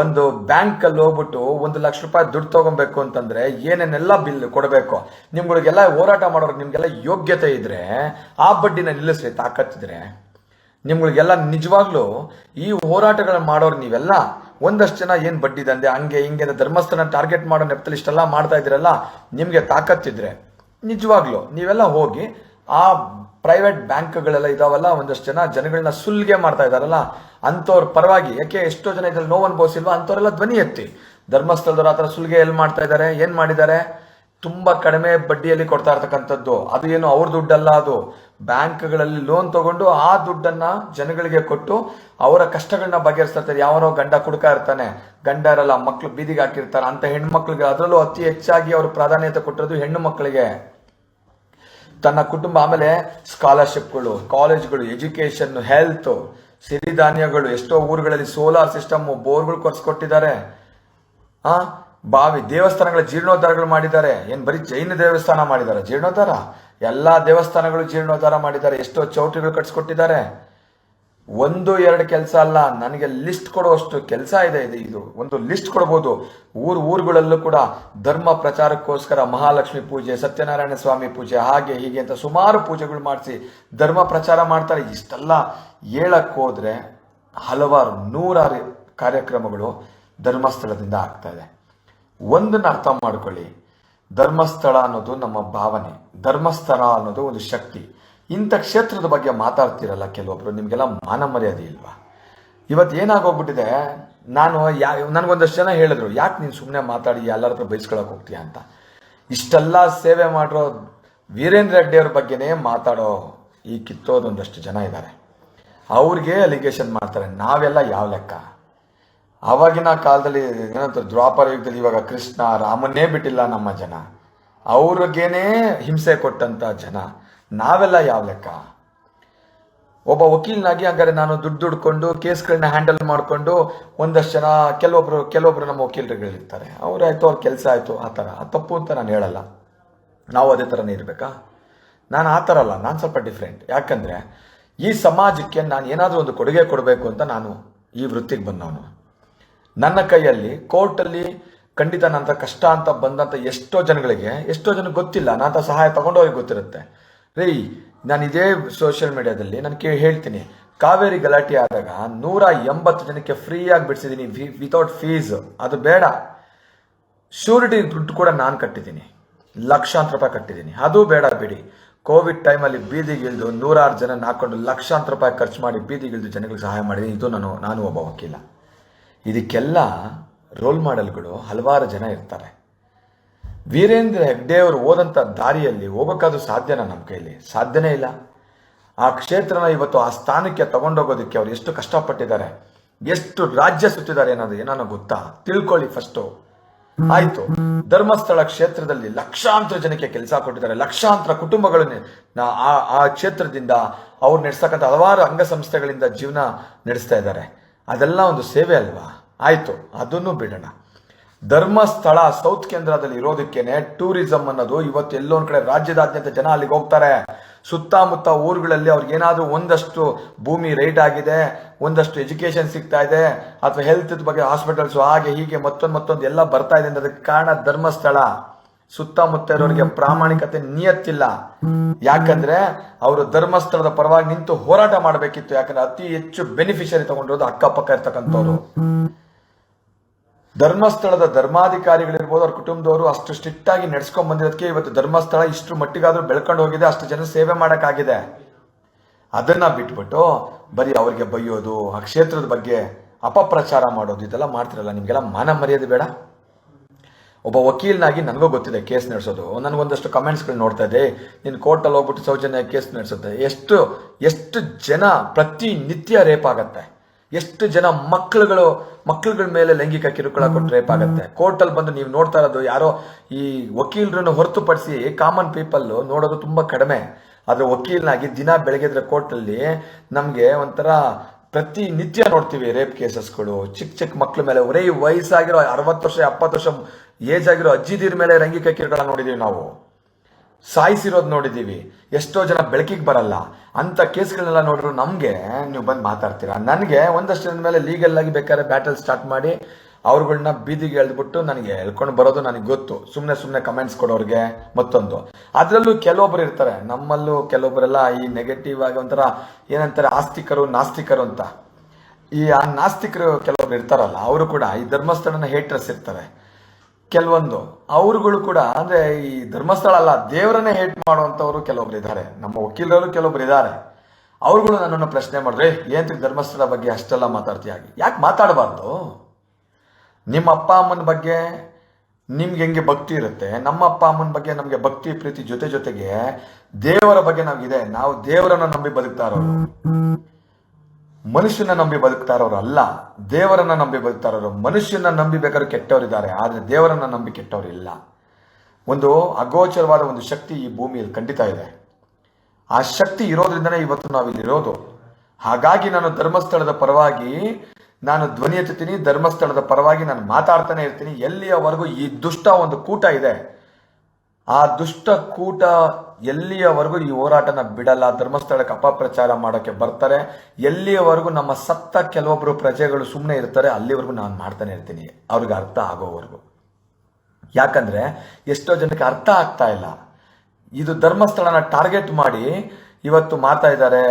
ಒಂದು ಬ್ಯಾಂಕ್ ಅಲ್ಲಿ ಹೋಗ್ಬಿಟ್ಟು ಒಂದು ಲಕ್ಷ ರೂಪಾಯಿ ದುಡ್ಡು ತಗೊಬೇಕು ಅಂತಂದ್ರೆ ಏನೇನೆಲ್ಲ ಬಿಲ್ ಕೊಡಬೇಕು, ನಿಮ್ಗಳಿಗೆಲ್ಲ ಹೋರಾಟ ಮಾಡೋರು ನಿಮಗೆಲ್ಲ ಯೋಗ್ಯತೆ ಇದ್ರೆ ಆ ಬಡ್ಡಿನ ನಿಲ್ಲಿಸ್ರಿ, ತಾಕತ್ತಿದ್ರೆ. ನಿಮ್ಗಳಿಗೆಲ್ಲ ನಿಜವಾಗ್ಲೂ ಈ ಹೋರಾಟಗಳನ್ನ ಮಾಡೋರು ನೀವೆಲ್ಲ ಒಂದಷ್ಟು ಜನ ಏನು ಬಡ್ಡಿ ದಂಧೆ ಹಂಗೆ ಹಿಂಗೆ ಅಂತ ಧರ್ಮಸ್ಥಳ ಟಾರ್ಗೆಟ್ ಮಾಡೋ ನೆಪದಲ್ಲಿ ಇಷ್ಟೆಲ್ಲ ಮಾಡ್ತಾ ಇದ್ರಲ್ಲ ನಿಮಗೆ ತಾಕತ್ತಿದ್ರೆ ನಿಜವಾಗ್ಲೂ ನೀವೆಲ್ಲ ಹೋಗಿ ಆ ಪ್ರೈವೇಟ್ ಬ್ಯಾಂಕ್ಗಳೆಲ್ಲ ಇದಾವಲ್ಲ, ಒಂದಷ್ಟು ಜನ ಜನಗಳನ್ನ ಸುಲ್ಗೆ ಮಾಡ್ತಾ ಇದಾರಲ್ಲ, ಅಂಥವ್ರ ಪರವಾಗಿ, ಯಾಕೆ ಎಷ್ಟೋ ಜನ ಇದ್ರಲ್ಲಿ ನೋವು ಅನುಭವಿಸಿಲ್ವಾ ಅಂಥವರೆಲ್ಲ ಧ್ವನಿ ಎತ್ತಿ, ಧರ್ಮಸ್ಥಳದವ್ರು ಆ ಥರ ಸುಲ್ಗೆ ಎಲ್ಲಿ ಮಾಡ್ತಾ ಇದ್ದಾರೆ ಏನು ಮಾಡಿದ್ದಾರೆ ತುಂಬಾ ಕಡಿಮೆ ಬಡ್ಡಿಯಲ್ಲಿ ಕೊಡ್ತಾ ಇರ್ತಕ್ಕಂಥದ್ದು, ಅದು ಏನು ಅವ್ರ ದುಡ್ಡಲ್ಲ ಅದು ಬ್ಯಾಂಕ್ಗಳಲ್ಲಿ ಲೋನ್ ತಗೊಂಡು ಆ ದುಡ್ಡನ್ನ ಜನಗಳಿಗೆ ಕೊಟ್ಟು ಅವರ ಕಷ್ಟಗಳನ್ನ ಬಗೆಹರಿಸ್ತಾರೆ ಯಾವನೋ ಗಂಡ ಕುಡ್ಕ ಇರ್ತಾನೆ. ಗಂಡ ಇರಲ್ಲ, ಮಕ್ಳು ಬೀದಿಗೆ ಹಾಕಿರ್ತಾರೆ. ಅಂತ ಹೆಣ್ಮಕ್ಳಿಗೆ ಅದರಲ್ಲೂ ಅತಿ ಹೆಚ್ಚಾಗಿ ಅವರು ಪ್ರಾಧಾನ್ಯತೆ ಕೊಟ್ಟಿರೋದು ಹೆಣ್ಣು ಮಕ್ಕಳಿಗೆ. ತನ್ನ ಕುಟುಂಬ ಆಮೇಲೆ ಸ್ಕಾಲರ್ಶಿಪ್ಗಳು ಕಾಲೇಜ್ಗಳು ಎಜುಕೇಶನ್ ಹೆಲ್ತ್ ಸಿರಿಧಾನ್ಯಗಳು, ಎಷ್ಟೋ ಊರುಗಳಲ್ಲಿ ಸೋಲಾರ್ ಸಿಸ್ಟಮ್ ಬೋರ್ಗಳು ಕೊರ್ಸ್ಕೊಟ್ಟಿದ್ದಾರೆ. ಆ? ಬಾವಿ ದೇವಸ್ಥಾನಗಳ ಜೀರ್ಣೋದ್ಧಾರಗಳು ಮಾಡಿದ್ದಾರೆ. ಏನ್ ಬರೀ ಜೈನ ದೇವಸ್ಥಾನ ಮಾಡಿದ್ದಾರೆ, ಜೀರ್ಣೋದ್ಧಾರ? ಎಲ್ಲಾ ದೇವಸ್ಥಾನಗಳು ಜೀರ್ಣೋದ್ಧಾರ ಮಾಡಿದ್ದಾರೆ. ಎಷ್ಟೋ ಚೌಟ್ರಿಗಳು ಕಟ್ಸ್ಕೊಟ್ಟಿದ್ದಾರೆ. ಒಂದು, ಎರಡು ಕೆಲಸ ಅಲ್ಲ. ನನಗೆ ಲಿಸ್ಟ್ ಕೊಡುವಷ್ಟು ಕೆಲಸ ಇದೆ ಇದು ಇದು. ಒಂದು ಲಿಸ್ಟ್ ಕೊಡ್ಬೋದು. ಊರು, ಊರುಗಳಲ್ಲೂ ಕೂಡ ಧರ್ಮ ಪ್ರಚಾರಕ್ಕೋಸ್ಕರ ಮಹಾಲಕ್ಷ್ಮಿ ಪೂಜೆ, ಸತ್ಯನಾರಾಯಣ ಸ್ವಾಮಿ ಪೂಜೆ, ಹಾಗೆ ಹೀಗೆ ಅಂತ ಸುಮಾರು ಪೂಜೆಗಳು ಮಾಡಿಸಿ ಧರ್ಮ ಪ್ರಚಾರ ಮಾಡ್ತಾರೆ. ಇಷ್ಟೆಲ್ಲ ಹೇಳಕ್ಕೋದ್ರೆ ಹಲವಾರು ನೂರಾರು ಕಾರ್ಯಕ್ರಮಗಳು ಧರ್ಮಸ್ಥಳದಿಂದ ಆಗ್ತಾ ಇದೆ. ಒಂದನ್ನು ಅರ್ಥ ಮಾಡ್ಕೊಳ್ಳಿ. ಧರ್ಮಸ್ಥಳ ಅನ್ನೋದು ನಮ್ಮ ಭಾವನೆ. ಧರ್ಮಸ್ಥಳ ಅನ್ನೋದು ಒಂದು ಶಕ್ತಿ. ಇಂಥ ಕ್ಷೇತ್ರದ ಬಗ್ಗೆ ಮಾತಾಡ್ತಿರಲ್ಲ ಕೆಲವೊಬ್ರು, ನಿಮಗೆಲ್ಲ ಮಾನ ಮರ್ಯಾದೆ ಇಲ್ವಾ? ಇವತ್ತು ಏನಾಗೋಗ್ಬಿಟ್ಟಿದೆ, ನಾನು ಯಾ, ನನಗೊಂದಷ್ಟು ಜನ ಹೇಳಿದ್ರು, ಯಾಕೆ ನೀನು ಸುಮ್ಮನೆ ಮಾತಾಡಿ ಎಲ್ಲರ ಹತ್ರ ಬಯಸ್ಕೊಳಕ್ ಹೋಗ್ತೀಯ ಅಂತ. ಇಷ್ಟೆಲ್ಲ ಸೇವೆ ಮಾಡಿರೋ ವೀರೇಂದ್ರ ರೆಡ್ಡಿ ಅವ್ರ ಬಗ್ಗೆನೇ ಮಾತಾಡೋ ಈ ಕಿತ್ತೋದೊಂದಷ್ಟು ಜನ ಇದ್ದಾರೆ ಅವ್ರಿಗೆ ಅಲಿಗೇಷನ್ ಮಾಡ್ತಾರೆ. ನಾವೆಲ್ಲ ಯಾವ ಲೆಕ್ಕ? ಆವಾಗಿನ ಕಾಲದಲ್ಲಿ ಏನಂತಾರೆ, ದ್ವಾಪರ ಯುಗದಲ್ಲಿ ಇವಾಗ ಕೃಷ್ಣ ರಾಮನ್ನೇ ಬಿಟ್ಟಿಲ್ಲ ನಮ್ಮ ಜನ. ಅವ್ರಿಗೇನೆ ಹಿಂಸೆ ಕೊಟ್ಟಂತ ಜನ. ನಾವೆಲ್ಲ ಯಾವ ಲೆಕ್ಕ? ಒಬ್ಬ ವಕೀಲನಾಗಿ ಹಂಗಾರೆ ನಾನು ದುಡ್ಡು ದುಡ್ಕೊಂಡು ಕೇಸ್ಗಳನ್ನ ಹ್ಯಾಂಡಲ್ ಮಾಡಿಕೊಂಡು ಒಂದಷ್ಟು ಜನ ಕೆಲವೊಬ್ರು ಕೆಲವೊಬ್ರು ನಮ್ಮ ವಕೀಲರುಗಳಿರ್ತಾರೆ. ಅವ್ರಾಯ್ತು ಅವ್ರ ಕೆಲಸ ಆಯಿತು, ಆ ಥರ. ತಪ್ಪು ಅಂತ ನಾನು ಹೇಳಲ್ಲ. ನಾವು ಅದೇ ಥರನೇ ಇರಬೇಕಾ? ನಾನು ಆ ಥರ ಅಲ್ಲ, ನಾನು ಸ್ವಲ್ಪ ಡಿಫ್ರೆಂಟ್ ಯಾಕಂದ್ರೆ ಈ ಸಮಾಜಕ್ಕೆ ನಾನು ಏನಾದರೂ ಒಂದು ಕೊಡುಗೆ ಕೊಡಬೇಕು ಅಂತ ನಾನು ಈ ವೃತ್ತಿಗೆ ಬಂದವನು. ನನ್ನ ಕೈಯಲ್ಲಿ ಕೋರ್ಟಲ್ಲಿ ಖಂಡಿತ ನಂತರ ಕಷ್ಟ ಅಂತ ಬಂದಂತ ಎಷ್ಟೋ ಜನಗಳಿಗೆ, ಎಷ್ಟೋ ಜನಕ್ಕೆ ಗೊತ್ತಿಲ್ಲ ನಾನು ಸಹಾಯ ತಗೊಂಡೋಗಿ ಗೊತ್ತಿರುತ್ತೆ. ರೀ, ನಾನು ಇದೇ ಸೋಷಿಯಲ್ ಮೀಡಿಯಾದಲ್ಲಿ ನಾನು ಕೇಳಿ ಹೇಳ್ತೀನಿ, ಕಾವೇರಿ ಗಲಾಟೆ ಆದಾಗ ನೂರ ಎಂಬತ್ತು ಜನಕ್ಕೆ ಫ್ರೀಯಾಗಿ ಬಿಡಿಸಿದ್ದೀನಿ ವಿತೌಟ್ ಫೀಸ್ ಅದು ಬೇಡ. ಶ್ಯೂರಿಟಿ ದುಡ್ಡು ಕೂಡ ನಾನು ಕಟ್ಟಿದ್ದೀನಿ. ಲಕ್ಷಾಂತರ ರೂಪಾಯಿ ಕಟ್ಟಿದ್ದೀನಿ. ಅದು ಬೇಡ ಬಿಡಿ. ಕೋವಿಡ್ ಟೈಮಲ್ಲಿ ಬೀದಿಗಿಳಿದು ನೂರಾರು ಜನ ಹಾಕೊಂಡು ಲಕ್ಷಾಂತರ ರೂಪಾಯಿ ಖರ್ಚು ಮಾಡಿ ಬೀದಿಗಿಳಿದು ಜನಗಳಿಗೆ ಸಹಾಯ ಮಾಡಿದ್ದೀನಿ. ಇದು ನಾನು ನಾನು ಒಬ್ಬ ವಕೀಲ. ಇದಕ್ಕೆಲ್ಲ ರೋಲ್ ಮಾಡೆಲ್ಗಳು ಹಲವಾರು ಜನ ಇರ್ತಾರೆ. ವೀರೇಂದ್ರ ಹೆಗ್ಡೆ ಅವರು ಹೋದಂಥ ದಾರಿಯಲ್ಲಿ ಹೋಗೋಕ್ಕಾದ್ರೂ ಸಾಧ್ಯನಾ ನಮ್ಮ ಕೈಯಲ್ಲಿ ಸಾಧ್ಯನೇ ಇಲ್ಲ. ಆ ಕ್ಷೇತ್ರನ ಇವತ್ತು ಆ ಸ್ಥಾನಕ್ಕೆ ತಗೊಂಡೋಗೋದಕ್ಕೆ ಅವ್ರು ಎಷ್ಟು ಕಷ್ಟಪಟ್ಟಿದ್ದಾರೆ, ಎಷ್ಟು ರಾಜ್ಯ ಸುತ್ತಿದ್ದಾರೆ ಅನ್ನೋದು ಏನಾನೋ ಗೊತ್ತಾ? ತಿಳ್ಕೊಳ್ಳಿ ಫಸ್ಟು ಆಯ್ತು. ಧರ್ಮಸ್ಥಳ ಕ್ಷೇತ್ರದಲ್ಲಿ ಲಕ್ಷಾಂತರ ಜನಕ್ಕೆ ಕೆಲಸ ಕೊಟ್ಟಿದ್ದಾರೆ. ಲಕ್ಷಾಂತರ ಕುಟುಂಬಗಳು ನಾ- ಆ ಆ ಕ್ಷೇತ್ರದಿಂದ ಅವ್ರು ನಡೆಸ್ತಕ್ಕಂಥ ಹಲವಾರು ಅಂಗಸಂಸ್ಥೆಗಳಿಂದ ಜೀವನ ನಡೆಸ್ತಾ ಇದ್ದಾರೆ. ಅದೆಲ್ಲ ಒಂದು ಸೇವೆ ಅಲ್ವಾ? ಆಯ್ತು, ಅದನ್ನು ಬಿಡೋಣ. ಧರ್ಮಸ್ಥಳ ಸೌತ್ ಕೇಂದ್ರದಲ್ಲಿ ಇರೋದಕ್ಕೇನೆ ಟೂರಿಸಂ ಅನ್ನೋದು ಇವತ್ತು ಎಲ್ಲೋ ಒಂದ್ ಕಡೆ ರಾಜ್ಯದಾದ್ಯಂತ ಜನ ಅಲ್ಲಿಗೆ ಹೋಗ್ತಾರೆ. ಸುತ್ತಮುತ್ತ ಊರುಗಳಲ್ಲಿ ಅವ್ರಿಗೆ ಏನಾದರೂ ಒಂದಷ್ಟು ಭೂಮಿ ರೈಟ್ ಆಗಿದೆ, ಒಂದಷ್ಟು ಎಜುಕೇಶನ್ ಸಿಗ್ತಾ ಇದೆ, ಅಥವಾ ಹೆಲ್ತ್ ಬಗ್ಗೆ ಹಾಸ್ಪಿಟಲ್ಸು ಹಾಗೆ ಹೀಗೆ ಮತ್ತೊಂದು ಮತ್ತೊಂದು ಎಲ್ಲ ಬರ್ತಾ ಇದೆ ಅನ್ನೋದಕ್ಕೆ ಕಾರಣ ಧರ್ಮಸ್ಥಳ. ಸುತ್ತಮುತ್ತ ಇರೋರಿಗೆ ಪ್ರಾಮಾಣಿಕತೆ ನಿಯತ್ತಿಲ್ಲ. ಯಾಕಂದ್ರೆ ಅವರು ಧರ್ಮಸ್ಥಳದ ಪರವಾಗಿ ನಿಂತು ಹೋರಾಟ ಮಾಡಬೇಕಿತ್ತು. ಯಾಕಂದ್ರೆ ಅತಿ ಹೆಚ್ಚು ಬೆನಿಫಿಷರಿ ತಗೊಂಡಿರೋದು ಅಕ್ಕಪಕ್ಕ ಇರ್ತಕ್ಕಂಥವ್ರು. ಧರ್ಮಸ್ಥಳದ ಧರ್ಮಾಧಿಕಾರಿಗಳಿರ್ಬೋದು ಅವ್ರ ಕುಟುಂಬದವರು ಅಷ್ಟು ಸ್ಟ್ರಿಕ್ಟ್ ಆಗಿ ನಡ್ಸ್ಕೊಂಡ್ ಬಂದಿರೋದಕ್ಕೆ ಇವತ್ತು ಧರ್ಮಸ್ಥಳ ಇಷ್ಟು ಮಟ್ಟಿಗಾದ್ರೂ ಬೆಳ್ಕೊಂಡು ಹೋಗಿದೆ ಅಷ್ಟು ಜನ ಸೇವೆ ಮಾಡೋಕ್ಕಾಗಿದೆ. ಅದನ್ನ ಬಿಟ್ಬಿಟ್ಟು ಬರೀ ಅವ್ರಿಗೆ ಬೈಯೋದು ಆ ಕ್ಷೇತ್ರದ ಬಗ್ಗೆ ಅಪಪ್ರಚಾರ ಮಾಡೋದು ಇದೆಲ್ಲ ಮಾಡ್ತಿರಲ್ಲ ನಿಮ್ಗೆಲ್ಲ ಮಾನ ಮರ್ಯಾದೆ ಬೇಡ. ಒಬ್ಬ ವಕೀಲನಾಗಿ ನನಗೂ ಗೊತ್ತಿದೆ ಕೇಸ್ ನಡೆಸೋದು. ನನಗೊಂದಷ್ಟು ಕಮೆಂಟ್ಸ್ಗಳು ನೋಡ್ತಾ ಇದ್ದೆ, ನೀನು ಕೋರ್ಟಲ್ಲಿ ಹೋಗ್ಬಿಟ್ಟು ಸೌಜನ್ಯ ಕೇಸ್ ನಡೆಸುತ್ತೆ. ಎಷ್ಟು ಎಷ್ಟು ಜನ ಪ್ರತಿ ನಿತ್ಯ ರೇಪ್ ಆಗತ್ತೆ. ಎಷ್ಟು ಜನ ಮಕ್ಕಳುಗಳು ಮಕ್ಕಳುಗಳ ಮೇಲೆ ಲೈಂಗಿಕ ಕಿರುಕುಳ ಕೊಟ್ಟು ರೇಪ್ ಆಗುತ್ತೆ. ಕೋರ್ಟಲ್ಲಿ ಬಂದು ನೀವು ನೋಡ್ತಾ ಇರೋದು ಯಾರೋ ಈ ವಕೀಲರನ್ನು ಹೊರತುಪಡಿಸಿ ಕಾಮನ್ ಪೀಪಲ್ ನೋಡೋದು ತುಂಬ ಕಡಿಮೆ. ಆದರೆ ವಕೀಲನಾಗಿ ದಿನ ಬೆಳಗ್ಗೆ ಕೋರ್ಟಲ್ಲಿ ನಮಗೆ ಒಂಥರ ಪ್ರತಿ ನಿತ್ಯ ನೋಡ್ತೀವಿ ರೇಪ್ ಕೇಸಸ್ಗಳು ಚಿಕ್ಕ ಚಿಕ್ಕ ಮಕ್ಕಳ ಮೇಲೆ, ಒರೇ ವಯಸ್ಸಾಗಿರೋ ಅರವತ್ತು ವರ್ಷ, ಎಪ್ಪತ್ತು ವರ್ಷ ಏಜ್ ಆಗಿರೋ ಅಜ್ಜಿದೀರ್ ಮೇಲೆ ರಂಗಿಕ ಕಿರುಕುಳ ನೋಡಿದೀವಿ ನಾವು. ಸಾಯಿಸಿರೋದು ನೋಡಿದ್ದೀವಿ ಎಷ್ಟೋ ಜನ ಬೆಳಕಿಗೆ ಬರಲ್ಲ. ಅಂಥ ಕೇಸ್ಗಳನ್ನೆಲ್ಲ ನೋಡಿದ್ರು ನಮಗೆ ನೀವು ಬಂದು ಮಾತಾಡ್ತೀರಾ? ನನಗೆ ಒಂದಷ್ಟು ದಿನದ ಮೇಲೆ ಲೀಗಲ್ ಆಗಿ ಬೇಕಾದ್ರೆ ಬ್ಯಾಟಲ್ ಸ್ಟಾರ್ಟ್ ಮಾಡಿ ಅವ್ರುಗಳನ್ನ ಬೀದಿಗೆ ಎಳ್ದ್ಬಿಟ್ಟು ನನಗೆ ಹೇಳ್ಕೊಂಡು ಬರೋದು ನನಗೆ ಗೊತ್ತು. ಸುಮ್ಮನೆ ಸುಮ್ಮನೆ ಕಮೆಂಟ್ಸ್ ಕೊಡೋರಿಗೆ ಮತ್ತೊಂದು. ಅದರಲ್ಲೂ ಕೆಲವೊಬ್ಬರು ಇರ್ತಾರೆ. ನಮ್ಮಲ್ಲೂ ಕೆಲವೊಬ್ಬರೆಲ್ಲ ಈ ನೆಗೆಟಿವ್ ಆಗಿ ಒಂಥರ ಏನಂತಾರೆ, ಆಸ್ತಿಕರು, ನಾಸ್ತಿಕರು ಅಂತ. ಈ ಆ ನಾಸ್ತಿಕರು ಕೆಲವೊಬ್ರು ಇರ್ತಾರಲ್ಲ, ಅವರು ಕೂಡ ಈ ಧರ್ಮಸ್ಥಳನ ಹೇಟ್ರಸ್ ಇರ್ತಾರೆ. ಕೆಲವೊಂದು. ಅವರುಗಳು ಕೂಡ, ಅಂದ್ರೆ ಈ ಧರ್ಮಸ್ಥಳ ಅಲ್ಲ, ದೇವರನ್ನೇ ಹೇಟ್ ಮಾಡುವಂತವರು ಕೆಲವೊಬ್ರು ಇದ್ದಾರೆ. ನಮ್ಮ ವಕೀಲರು ಕೆಲವೊಬ್ರು ಇದ್ದಾರೆ. ಅವ್ರುಗಳು ನನ್ನನ್ನು ಪ್ರಶ್ನೆ ಮಾಡಿದ್ರೆ ಏನ್ ಧರ್ಮಸ್ಥಳ ಬಗ್ಗೆ ಅಷ್ಟೆಲ್ಲ ಮಾತಾಡ್ತೀಯ ಯಾಕೆ ಮಾತಾಡಬಾರ್ದು? ನಿಮ್ಮ ಅಪ್ಪ ಅಮ್ಮನ ಬಗ್ಗೆ ನಿಮ್ಗೆ ಹೆಂಗೆ ಭಕ್ತಿ ಇರುತ್ತೆ? ನಮ್ಮ ಅಪ್ಪ ಅಮ್ಮನ ಬಗ್ಗೆ ನಮಗೆ ಭಕ್ತಿ, ಪ್ರೀತಿ ಜೊತೆ ಜೊತೆಗೆ ದೇವರ ಬಗ್ಗೆ ನಮಗಿದೆ ನಾವು ದೇವರನ್ನ ನಂಬಿ ಬದುಕ್ತಾ ಇರೋರು. ಮನುಷ್ಯನ ನಂಬಿ ಬದುಕ್ತಾ ಇರೋರು ಅಲ್ಲ ದೇವರನ್ನ ನಂಬಿ ಬದುಕ್ತಾ ಇರೋರು ಮನುಷ್ಯನ ನಂಬಿ ಬೇಕಾದ್ರೆ ಕೆಟ್ಟವರಿದ್ದಾರೆ, ಆದರೆ ದೇವರನ್ನ ನಂಬಿ ಕೆಟ್ಟವರು ಇಲ್ಲ. ಒಂದು ಅಗೋಚರವಾದ ಒಂದು ಶಕ್ತಿ ಈ ಭೂಮಿಯಲ್ಲಿ ಖಂಡಿತ ಇದೆ. ಆ ಶಕ್ತಿ ಇರೋದ್ರಿಂದನೇ ಇವತ್ತು ನಾವು ಇಲ್ಲಿರೋದು ಹಾಗಾಗಿ ನಾನು ಧರ್ಮಸ್ಥಳದ ಪರವಾಗಿ ನಾನು ಧ್ವನಿ ಎತ್ತುತ್ತೀನಿ, ಧರ್ಮಸ್ಥಳದ ಪರವಾಗಿ ನಾನು ಮಾತಾಡ್ತಾನೆ ಇರ್ತೀನಿ. ಎಲ್ಲಿಯವರೆಗೂ ಈ ದುಷ್ಟ ಒಂದು ಕೂಟ ಇದೆ. ಆ ದುಷ್ಟ ಕೂಟ ಎಲ್ಲಿಯವರೆಗೂ ಈ ಹೋರಾಟನ ಬಿಡಲ್ಲ, ಧರ್ಮಸ್ಥಳಕ್ಕೆ ಅಪಪ್ರಚಾರ ಮಾಡೋಕ್ಕೆ ಬರ್ತಾರೆ, ಎಲ್ಲಿಯವರೆಗೂ ನಮ್ಮ ಸತ್ತ ಕೆಲವೊಬ್ಬರು ಪ್ರಜೆಗಳು ಸುಮ್ಮನೆ ಇರ್ತಾರೆ, ಅಲ್ಲಿವರೆಗೂ ನಾನು ಮಾಡ್ತಾನೆ ಇರ್ತೀನಿ. ಅವ್ರಿಗೆ ಅರ್ಥ ಆಗೋವರೆಗೂ. ಯಾಕಂದರೆ ಎಷ್ಟೋ ಜನಕ್ಕೆ ಅರ್ಥ ಆಗ್ತಾ ಇಲ್ಲ. ಇದು ಧರ್ಮಸ್ಥಳನ ಟಾರ್ಗೆಟ್ ಮಾಡಿ ಇವತ್ತು ಮಾಡ್ತಾ ಇದ್ದಾರೆ.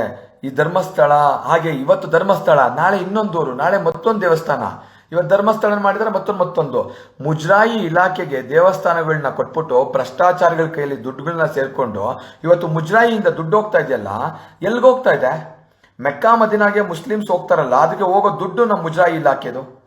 ಈ ಧರ್ಮಸ್ಥಳ, ಹಾಗೆ ಇವತ್ತು ಧರ್ಮಸ್ಥಳ, ನಾಳೆ ಇನ್ನೊಂದೂರು ನಾಳೆ ಮತ್ತೊಂದು ದೇವಸ್ಥಾನ. ಇವತ್ತು ಧರ್ಮಸ್ಥಳ ಮಾಡಿದರೆ ಮತ್ತೊಂದು ಮತ್ತೊಂದು. ಮುಜರಾಯಿ ಇಲಾಖೆಗೆ ದೇವಸ್ಥಾನಗಳನ್ನ ಕೊಟ್ಬಿಟ್ಟು ಭ್ರಷ್ಟಾಚಾರಗಳ ಕೈಯಲ್ಲಿ ದುಡ್ಡುಗಳನ್ನ ಸೇರ್ಕೊಂಡು ಇವತ್ತು ಮುಜರಾಯಿಯಿಂದ ದುಡ್ಡು ಹೋಗ್ತಾ ಇದೆಯಲ್ಲ ಎಲ್ಲಿಗೆ ಹೋಗ್ತಾ ಇದೆ? ಮೆಕ್ಕಾ ಮದಿನಾಗೆ ಮುಸ್ಲಿಮ್ಸ್ ಹೋಗ್ತಾರಲ್ಲ ಅದಕ್ಕೆ ಹೋಗೋ ದುಡ್ಡು ನಮ್ಮ ಮುಜರಾಯಿ ಇಲಾಖೆದು.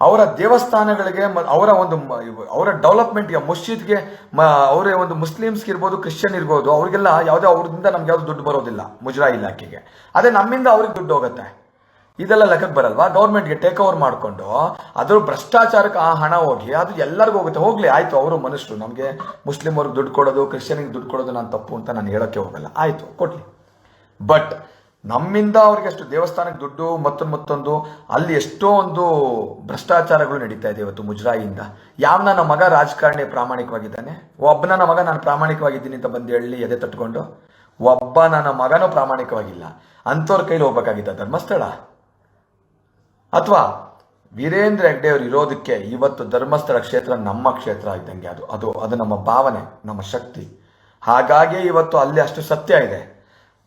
ಅವರ ದೇವಸ್ಥಾನಗಳಿಗೆ ಅವರ ಒಂದು ಅವರ ಡೆವಲಪ್ಮೆಂಟ್ಗೆ, ಮಸ್ಜಿದ್ಗೆ, ಮ- ಅವರ ಒಂದು ಮುಸ್ಲಿಮ್ಸ್ಗೆ ಇರ್ಬೋದು, ಕ್ರಿಶ್ಚಿಯನ್ ಇರ್ಬೋದು, ಅವರಿಗೆಲ್ಲ ಯಾವುದೇ ಅವ್ರದಿಂದ ನಮ್ಗೆ ಯಾವುದು ದುಡ್ಡು ಬರೋದಿಲ್ಲ ಮುಜರಾಯಿ ಇಲಾಖೆಗೆ. ಅದೇ ನಮ್ಮಿಂದ ಅವ್ರಿಗೆ ದುಡ್ಡು ಹೋಗುತ್ತೆ. ಇದೆಲ್ಲ ಲೆಕ್ಕಕ್ಕೆ ಬರಲ್ವಾ? ಗೌರ್ಮೆಂಟ್ಗೆ ಟೇಕ್ ಓವರ್ ಮಾಡಿಕೊಂಡು ಅದ್ರ ಭ್ರಷ್ಟಾಚಾರಕ್ಕೆ ಆ ಹಣ ಹೋಗಿ ಅದು ಎಲ್ಲರಿಗೂ ಹೋಗುತ್ತೆ. ಹೋಗ್ಲಿ, ಆಯ್ತು, ಅವರು ಮನುಷ್ಯರು ನಮಗೆ ಮುಸ್ಲಿಮ್ ಅವ್ರಿಗೆ ದುಡ್ಡು ಕೊಡೋದು ಕ್ರಿಶ್ಚಿಯನ್ಗೆ ದುಡ್ಡು ಕೊಡೋದು ನಾನು ತಪ್ಪು ಅಂತ ನಾನು ಹೇಳೋಕ್ಕೆ ಹೋಗಲ್ಲ. ಆಯ್ತು, ಕೊಡ್ಲಿ. ಬಟ್ ನಮ್ಮಿಂದ ಅವ್ರಿಗೆ ಅಷ್ಟು ದೇವಸ್ಥಾನಕ್ಕೆ ದುಡ್ಡು, ಮತ್ತೊಂದು ಮತ್ತೊಂದು, ಅಲ್ಲಿ ಎಷ್ಟೋ ಒಂದು ಭ್ರಷ್ಟಾಚಾರಗಳು ನಡೀತಾ ಇದೆ ಇವತ್ತು ಮುಜರಾಯಿಯಿಂದ. ಯಾವ ನನ್ನ ಮಗ ರಾಜಕಾರಣಿ ಪ್ರಾಮಾಣಿಕವಾಗಿದ್ದಾನೆ? ಒಬ್ಬ ನನ್ನ ಮಗ ನಾನು ಪ್ರಾಮಾಣಿಕವಾಗಿದ್ದೀನಿ ಅಂತ ಬಂದು ಹೇಳಿ ಎದೆ ತಟ್ಕೊಂಡು, ಒಬ್ಬ ನನ್ನ ಮಗನೂ ಪ್ರಾಮಾಣಿಕವಾಗಿಲ್ಲ. ಅಂಥವ್ರ ಕೈಲಿ ಹೋಗ್ಬೇಕಾಗಿದ್ದ ಧರ್ಮಸ್ಥಳ? ಅಥವಾ ವೀರೇಂದ್ರ ಹೆಗ್ಡೆ ಅವರು ಇರೋದಕ್ಕೆ ಇವತ್ತು ಧರ್ಮಸ್ಥಳ ಕ್ಷೇತ್ರ ನಮ್ಮ ಕ್ಷೇತ್ರ ಇದ್ದಂಗೆ ಅದು. ಅದು ಅದು ನಮ್ಮ ಭಾವನೆ, ನಮ್ಮ ಶಕ್ತಿ. ಹಾಗಾಗಿ ಇವತ್ತು ಅಲ್ಲಿ ಅಷ್ಟು ಸತ್ಯ ಇದೆ.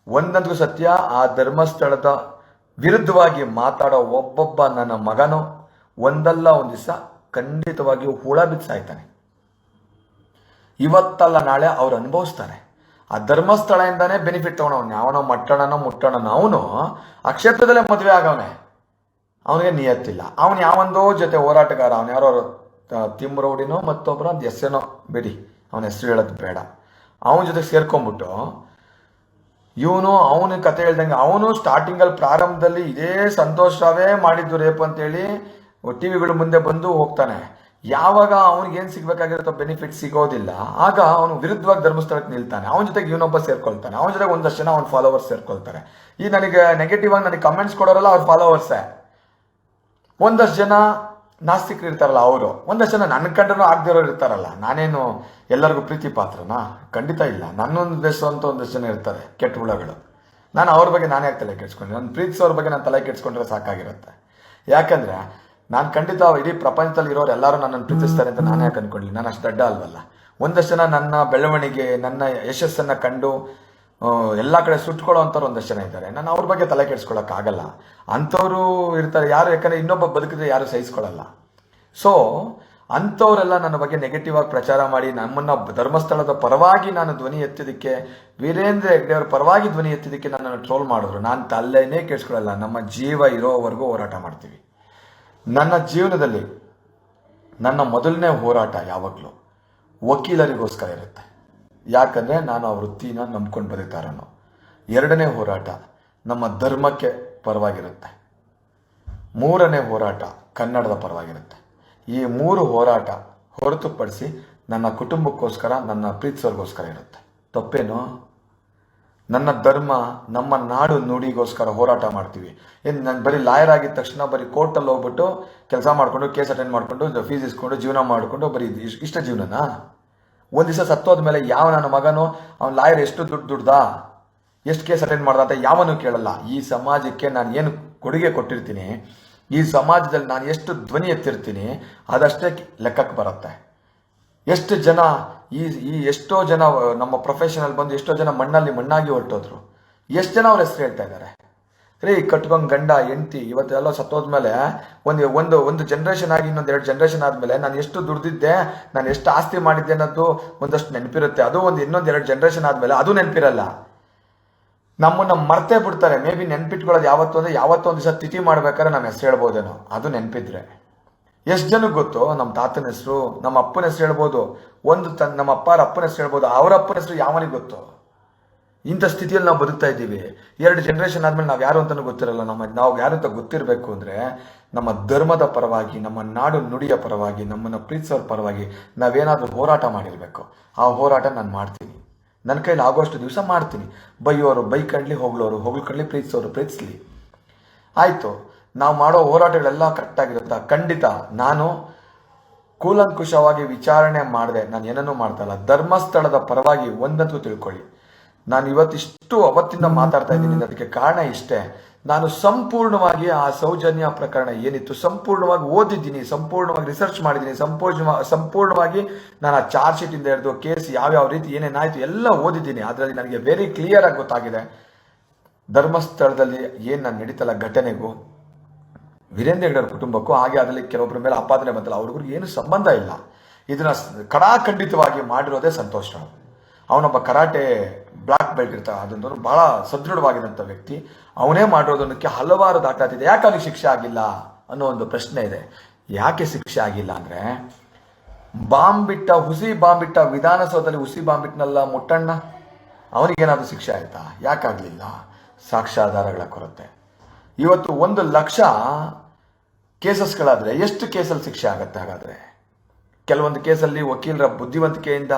ಒಂದಂತೂ ಸತ್ಯ, ಆ ಧರ್ಮಸ್ಥಳದ ವಿರುದ್ಧವಾಗಿ ಮಾತಾಡೋ ಒಬ್ಬೊಬ್ಬ ನನ್ನ ಮಗನು ಒಂದಲ್ಲ ಒಂದು ದಿವಸ ಖಂಡಿತವಾಗಿಯೂ ಹುಳ ಬಿತ್ಸಾಯ್ತಾನೆ ಇವತ್ತಲ್ಲ ನಾಳೆ ಅವ್ರು ಅನುಭವಿಸ್ತಾರೆ. ಆ ಧರ್ಮಸ್ಥಳದಿಂದನೇ ಬೆನಿಫಿಟ್ ತಗೊಂಡವನು ಯಾವನೋ ಮಟ್ಟಣನೋ ಮುಟ್ಟಣನೋ ಅವನು ಆ ಕ್ಷೇತ್ರದಲ್ಲೇ ಮದುವೆ ಆಗವನೆ. ಅವನಿಗೆ ನಿಯತ್ತಿಲ್ಲ. ಅವನು ಯಾವೊಂದೋ ಜೊತೆ ಹೋರಾಟಗಾರ. ಅವನು ಯಾರೋ ತಿಮ್ಮರೌಡಿನೋ ಮತ್ತೊಬ್ಬರ ಹೆಸರೇನೋ ಬಿಡಿ. ಅವನ ಹೆಸರು ಹೇಳೋದು ಬೇಡ. ಅವನ ಜೊತೆ ಸೇರ್ಕೊಂಡ್ಬಿಟ್ಟು, ಇವನು ಅವನ ಕತೆ ಹೇಳ್ದಂಗೆ ಅವನು ಸ್ಟಾರ್ಟಿಂಗಲ್ಲಿ ಪ್ರಾರಂಭದಲ್ಲಿ ಇದೇ ಸಂತೋಷವೇ ಮಾಡಿದ್ದು ರೇಪ್ ಅಂತೇಳಿ ಟಿ ವಿಗಳು ಮುಂದೆ ಬಂದು ಹೋಗ್ತಾನೆ. ಯಾವಾಗ ಅವ್ನಿಗೆ ಸಿಗಬೇಕಾಗಿರುತ್ತೋ ಸಿಗ್ಬೇಕಾಗಿರುತ್ತೋ ಬೆನಿಫಿಟ್ ಸಿಗೋದಿಲ್ಲ. ಆಗ ಅವನು ವಿರುದ್ಧವಾಗಿ ಧರ್ಮಸ್ಥಳಕ್ಕೆ ನಿಲ್ತಾನೆ. ಅವನ ಜೊತೆಗೆ ಇವನೊಬ್ಬ ಸೇರ್ಕೊಳ್ತಾನೆ. ಅವನ ಜೊತೆಗೆ ಒಂದಷ್ಟು ಜನ ಅವ್ನ ಫಾಲೋವರ್ಸ್ ಸೇರ್ಕೊಳ್ತಾರೆ. ಈ ನನಗೆ ನೆಗೆಟಿವ್ ಆಗಿ ನನಗೆ ಕಮೆಂಟ್ಸ್ ಕೊಡೋರಲ್ಲ ಅವ್ರ ಫಾಲೋವರ್ಸೇ ಒಂದಷ್ಟು ಜನ ನಾಸ್ತಿಕರು ಇರ್ತಾರಲ್ಲ ಅವರು. ಒಂದಷ್ಟು ಜನ ನನ್ನ ಕಂಡ್ರೂ ಆಗದಿರೋರು ಇರ್ತಾರಲ್ಲ. ನಾನೇನು ಎಲ್ಲರಿಗೂ ಪ್ರೀತಿ ಪಾತ್ರನಾ ಖಂಡಿತ ಇಲ್ಲ. ನನ್ನೊಂದು ದೇಶ ಅಂತ ಒಂದಷ್ಟು ಜನ ಇರ್ತಾರೆ, ಕೆಟ್ಟ ಹುಳಗಳು. ನಾನು ಅವ್ರ ಬಗ್ಗೆ ನಾನೇ ತಲೆ ಕೆಡ್ಸ್ಕೊಂಡೆ. ನನ್ನ ಪ್ರೀತಿಸೋರ ಬಗ್ಗೆ ನಾನು ತಲೆ ಕೆಡ್ಸ್ಕೊಂಡ್ರೆ ಸಾಕಾಗಿರುತ್ತೆ. ಯಾಕಂದ್ರೆ ನಾನು ಖಂಡಿತ ಇಡೀ ಪ್ರಪಂಚದಲ್ಲಿ ಇರೋರು ಎಲ್ಲರೂ ನನ್ನನ್ನು ಪ್ರೀತಿಸ್ತಾರೆ ಅಂತ ನಾನು ಯಾಕೆ ಅನ್ಕೊಂಡ್ಲಿ ನಾನು ಅಷ್ಟು ದಡ್ಡ ಅಲ್ವಲ್ಲ. ಒಂದಷ್ಟು ಜನ ನನ್ನ ಬೆಳವಣಿಗೆ, ನನ್ನ ಯಶಸ್ಸನ್ನು ಕಂಡು ಎಲ್ಲ ಕಡೆ ಸುಟ್ಕೊಳ್ಳೋ ಅಂಥವ್ರು ಒಂದಷ್ಟು ಜನ ಇದ್ದಾರೆ. ನಾನು ಅವ್ರ ಬಗ್ಗೆ ತಲೆ ಕೆಡಿಸ್ಕೊಳ್ಳೋಕ್ಕಾಗಲ್ಲ ಅಂಥವ್ರು ಇರ್ತಾರೆ. ಯಾರು, ಯಾಕಂದ್ರೆ ಇನ್ನೊಬ್ಬ ಬದುಕಿದ್ರೆ ಯಾರು ಸಹಿಸ್ಕೊಳ್ಳಲ್ಲ ಸೊ ಅಂಥವರೆಲ್ಲ ನನ್ನ ಬಗ್ಗೆ ನೆಗೆಟಿವ್ ಆಗಿ ಪ್ರಚಾರ ಮಾಡಿ ನಮ್ಮನ್ನ ಧರ್ಮಸ್ಥಳದ ಪರವಾಗಿ ನಾನು ಧ್ವನಿ ಎತ್ತಿದ್ದಕ್ಕೆ, ವೀರೇಂದ್ರ ಹೆಗ್ಡೆ ಅವ್ರ ಪರವಾಗಿ ಧ್ವನಿ ಎತ್ತಿದ್ದಕ್ಕೆ ನನ್ನನ್ನು ಟ್ರೋಲ್ ಮಾಡಿದ್ರು. ನಾನು ತಲ್ಲೇನೇ ಕೇಳಿಸ್ಕೊಳ್ಳಲ್ಲ ನಮ್ಮ ಜೀವ ಇರೋವರೆಗೂ ಹೋರಾಟ ಮಾಡ್ತೀವಿ. ನನ್ನ ಜೀವನದಲ್ಲಿ ನನ್ನ ಮೊದಲನೇ ಹೋರಾಟ ಯಾವಾಗಲೂ ವಕೀಲರಿಗೋಸ್ಕರ ಇರುತ್ತೆ. ಯಾಕಂದರೆ ನಾನು ಆ ವೃತ್ತಿನ ನಂಬ್ಕೊಂಡು ಬದುಕ್ತಾರನು ಎರಡನೇ ಹೋರಾಟ ನಮ್ಮ ಧರ್ಮಕ್ಕೆ ಪರವಾಗಿರುತ್ತೆ. ಮೂರನೇ ಹೋರಾಟ ಕನ್ನಡದ ಪರವಾಗಿರುತ್ತೆ. ಈ ಮೂರು ಹೋರಾಟ ಹೊರತುಪಡಿಸಿ ನನ್ನ ಕುಟುಂಬಕ್ಕೋಸ್ಕರ, ನನ್ನ ಪ್ರೀತಿಸೋರ್ಗೋಸ್ಕರ ಇರುತ್ತೆ. ತಪ್ಪೇನು? ನನ್ನ ಧರ್ಮ, ನಮ್ಮ ನಾಡು ನುಡಿಗೋಸ್ಕರ ಹೋರಾಟ ಮಾಡ್ತೀವಿ. ಏನು ನಾನು ಬರೀ ಲಾಯರ್ ಆಗಿದ ತಕ್ಷಣ ಬರೀ ಕೋರ್ಟಲ್ಲಿ ಹೋಗ್ಬಿಟ್ಟು ಕೆಲಸ ಮಾಡಿಕೊಂಡು, ಕೇಸ್ ಅಟೆಂಡ್ ಮಾಡಿಕೊಂಡು, ಫೀಸ್ ಇಸ್ಕೊಂಡು, ಜೀವನ ಮಾಡಿಕೊಂಡು ಬರೀ ಇಷ್ಟ ಜೀವನನಾ? ಒಂದು ದಿವಸ ಸತ್ತೋದ್ಮೇಲೆ ಯಾವ ನನ್ನ ಮಗನು ಅವ್ನ ಲಾಯರ್ ಎಷ್ಟು ದುಡ್ಡು ದುಡ್ದ? ಎಷ್ಟು ಕೇಸ್ ಅಟೆಂಡ್ ಮಾಡ್ದ ಅಂತ ಯಾವನು ಕೇಳಲ್ಲ. ಈ ಸಮಾಜಕ್ಕೆ ನಾನು ಏನು ಕೊಡುಗೆ ಕೊಟ್ಟಿರ್ತೀನಿ? ಈ ಸಮಾಜದಲ್ಲಿ ನಾನು ಎಷ್ಟು ಧ್ವನಿ ಎತ್ತಿರ್ತೀನಿ? ಅದಷ್ಟೇ ಲೆಕ್ಕಕ್ಕೆ ಬರುತ್ತೆ. ಎಷ್ಟು ಜನ ಈ ಈ ಎಷ್ಟೋ ಜನ ನಮ್ಮ ಪ್ರೊಫೆಷನಲ್ ಬಂದು ಎಷ್ಟೋ ಜನ ಮಣ್ಣಲ್ಲಿ ಮಣ್ಣಾಗಿ ಹೊರಟೋದ್ರು. ಎಷ್ಟು ಜನ ಅವ್ರ ಹೆಸರು ಹೇಳ್ತಾ ಇದ್ದಾರೆ ರೀ ಕಟ್ಕೊಂಡು ಗಂಡ, ಹೆಂಡತಿ ಇವತ್ತೆಲ್ಲ ಸತ್ತೋದ್ಮೇಲೆ ಒಂದು ಒಂದು ಒಂದು ಜನ್ರೇಷನ್ ಆಗಿ ಇನ್ನೊಂದು ಎರಡು ಜನ್ರೇಷನ್ ಆದ್ಮೇಲೆ ನಾನು ಎಷ್ಟು ದುಡ್ದಿದ್ದೆ, ನಾನು ಎಷ್ಟು ಆಸ್ತಿ ಮಾಡಿದ್ದೆ ಅನ್ನೋದು ಒಂದಷ್ಟು ನೆನಪಿರುತ್ತೆ. ಅದು ಒಂದು ಇನ್ನೊಂದು ಎರಡು ಜನ್ರೇಷನ್ ಆದ್ಮೇಲೆ ಅದು ನೆನಪಿರಲ್ಲ. ನಮ್ಮನ್ನ ಮರ್ತೇ ಬಿಡ್ತಾರೆ. ಮೇ ಬಿ ನೆನ್ಪಿಟ್ಕೊಳ್ಳೋದು ಯಾವತ್ತು ಅಂದರೆ ಯಾವತ್ತೋ ಒಂದು ದಿವಸ ತಿಥಿ ಮಾಡ್ಬೇಕಾದ್ರೆ ನಮ್ಮ ಹೆಸರು ಹೇಳ್ಬೋದೇನೋ. ಅದು ನೆನಪಿದ್ರೆ. ಎಷ್ಟು ಜನಕ್ಕೆ ಗೊತ್ತು? ನಮ್ಮ ತಾತನ ಹೆಸರು ನಮ್ಮ ಅಪ್ಪನ ಹೆಸರು ಹೇಳ್ಬೋದು. ಒಂದು ತನ್ನ ನಮ್ಮ ಅಪ್ಪಾರ ಅಪ್ಪನ ಹೆಸರು ಹೇಳ್ಬೋದು. ಅವರ ಅಪ್ಪನ ಹೆಸರು ಯಾವನಿಗೆ ಗೊತ್ತು? ಇಂಥ ಸ್ಥಿತಿಯಲ್ಲಿ ನಾವು ಬದುಕ್ತಾ ಇದ್ದೀವಿ. ಎರಡು ಜನ್ರೇಷನ್ ಆದಮೇಲೆ ನಾವು ಯಾರು ಅಂತಲೂ ಗೊತ್ತಿರಲ್ಲ ನಮ್ಮ ನಾವು ಯಾರು ಅಂತ ಗೊತ್ತಿರಬೇಕು ಅಂದ್ರೆ ನಮ್ಮ ಧರ್ಮದ ಪರವಾಗಿ, ನಮ್ಮ ನಾಡು ನುಡಿಯ ಪರವಾಗಿ, ನಮ್ಮನ್ನ ಪ್ರೀತಿಸೋರ ಪರವಾಗಿ ನಾವೇನಾದರೂ ಹೋರಾಟ ಮಾಡಿರಬೇಕು. ಆ ಹೋರಾಟ ನಾನು ಮಾಡ್ತೀನಿ. ನನ್ನ ಕೈಲಿ ಆಗೋಷ್ಟು ದಿವಸ ಮಾಡ್ತೀನಿ. ಬೈಯೋರು ಬೈಕಂಡ್ಲಿ ಹೋಗ್ಲೋರು ಹೋಗ್ಕಂಡ್ಲಿ ಪ್ರೀತಿಸೋರು, ಪ್ರೀತಿಸ್ಲಿ. ಆಯಿತು. ನಾವು ಮಾಡೋ ಹೋರಾಟಗಳೆಲ್ಲ ಕರೆಕ್ಟಾಗಿರುತ್ತಾ ಖಂಡಿತ. ನಾನು ಕೂಲಂಕುಷವಾಗಿ ವಿಚಾರಣೆ ಮಾಡಿದೆ. ನಾನು ಏನನ್ನೂ ಮಾಡ್ತಾ ಇಲ್ಲ. ಧರ್ಮಸ್ಥಳದ ಪರವಾಗಿ ಒಂದಂತೂ ತಿಳ್ಕೊಳ್ಳಿ. ನಾನು ಇವತ್ತಿಷ್ಟು ಅವತ್ತಿಂದ ಮಾತಾಡ್ತಾ ಇದ್ದೀನಿ. ಅದಕ್ಕೆ ಕಾರಣ ಇಷ್ಟೇ. ನಾನು ಸಂಪೂರ್ಣವಾಗಿ ಆ ಸೌಜನ್ಯ ಪ್ರಕರಣ ಏನಿತ್ತು ಸಂಪೂರ್ಣವಾಗಿ ಓದಿದ್ದೀನಿ ಸಂಪೂರ್ಣವಾಗಿ ರಿಸರ್ಚ್ ಮಾಡಿದ್ದೀನಿ ಸಂಪೂರ್ಣ ಸಂಪೂರ್ಣವಾಗಿ ನಾನು ಆ ಚಾರ್ಜ್ ಶೀಟಿಂದ ಹಿಡಿದು ಕೇಸ್ ಯಾವ್ಯಾವ ರೀತಿ ಏನೇನಾಯಿತು ಎಲ್ಲ ಓದಿದ್ದೀನಿ. ಅದರಲ್ಲಿ ನನಗೆ ವೆರಿ ಕ್ಲಿಯರ್ ಆಗಿ ಗೊತ್ತಾಗಿದೆ. ಧರ್ಮಸ್ಥಳದಲ್ಲಿ ಏನು ನಾನು ನಡೀತಲ್ಲ ಘಟನೆಗೂ ವೀರೇಂದ್ರ ಹೆಗ್ಡೆ ಕುಟುಂಬಕ್ಕೂ ಹಾಗೆ ಅದರಲ್ಲಿ ಕೆಲವೊಬ್ಬರ ಮೇಲೆ ಆಪಾದನೆ ಬಂತಲ್ಲ ಅವ್ರಿಗೂ ಏನು ಸಂಬಂಧ ಇಲ್ಲ. ಇದನ್ನ ಕಡಾಖಂಡಿತವಾಗಿ ಮಾಡಿರೋದೇ ಸಂತೋಷ್. ಅವನೊಬ್ಬ ಕರಾಟೆ ಬ್ಲಾಕ್ ಬೆಲ್ಟ್ ಇರ್ತಾವ ಅದೊಂದು ಬಹಳ ಸದೃಢವಾಗಿದ್ದಂಥ ವ್ಯಕ್ತಿ. ಅವನೇ ಮಾಡಿರೋದನ್ನಕ್ಕೆ ಹಲವಾರು ದಾಖಲಾತಿದೆ ಯಾಕೆ ಅವನಿಗೆ ಶಿಕ್ಷೆ ಆಗಿಲ್ಲ ಅನ್ನೋ ಒಂದು ಪ್ರಶ್ನೆ ಇದೆ. ಯಾಕೆ ಶಿಕ್ಷೆ ಆಗಿಲ್ಲ ಅಂದ್ರೆ ಬಾಂಬ್ ಬಿಟ್ಟ ಹುಸಿ ಬಾಂಬ್ ಬಿಟ್ಟ ವಿಧಾನಸೌಧದಲ್ಲಿ ಹುಸಿ ಬಾಂಬ್ ಇಟ್ಟನಲ್ಲ ಮುಟ್ಟಣ್ಣ? ಅವನಿಗೇನಾದರೂ ಶಿಕ್ಷೆ ಆಯ್ತಾ? ಯಾಕಾಗ್ಲಿಲ್ಲ? ಸಾಕ್ಷ್ಯಾಧಾರಗಳ ಕೊರತೆ. ಇವತ್ತು ಒಂದು ಲಕ್ಷ ಕೇಸಸ್ಗಳಾದರೆ, ಎಷ್ಟು ಕೇಸಲ್ಲಿ ಶಿಕ್ಷೆ ಆಗತ್ತೆ ಹಾಗಾದ್ರೆ? ಕೆಲವೊಂದು ಕೇಸಲ್ಲಿ ವಕೀಲರ ಬುದ್ಧಿವಂತಿಕೆಯಿಂದ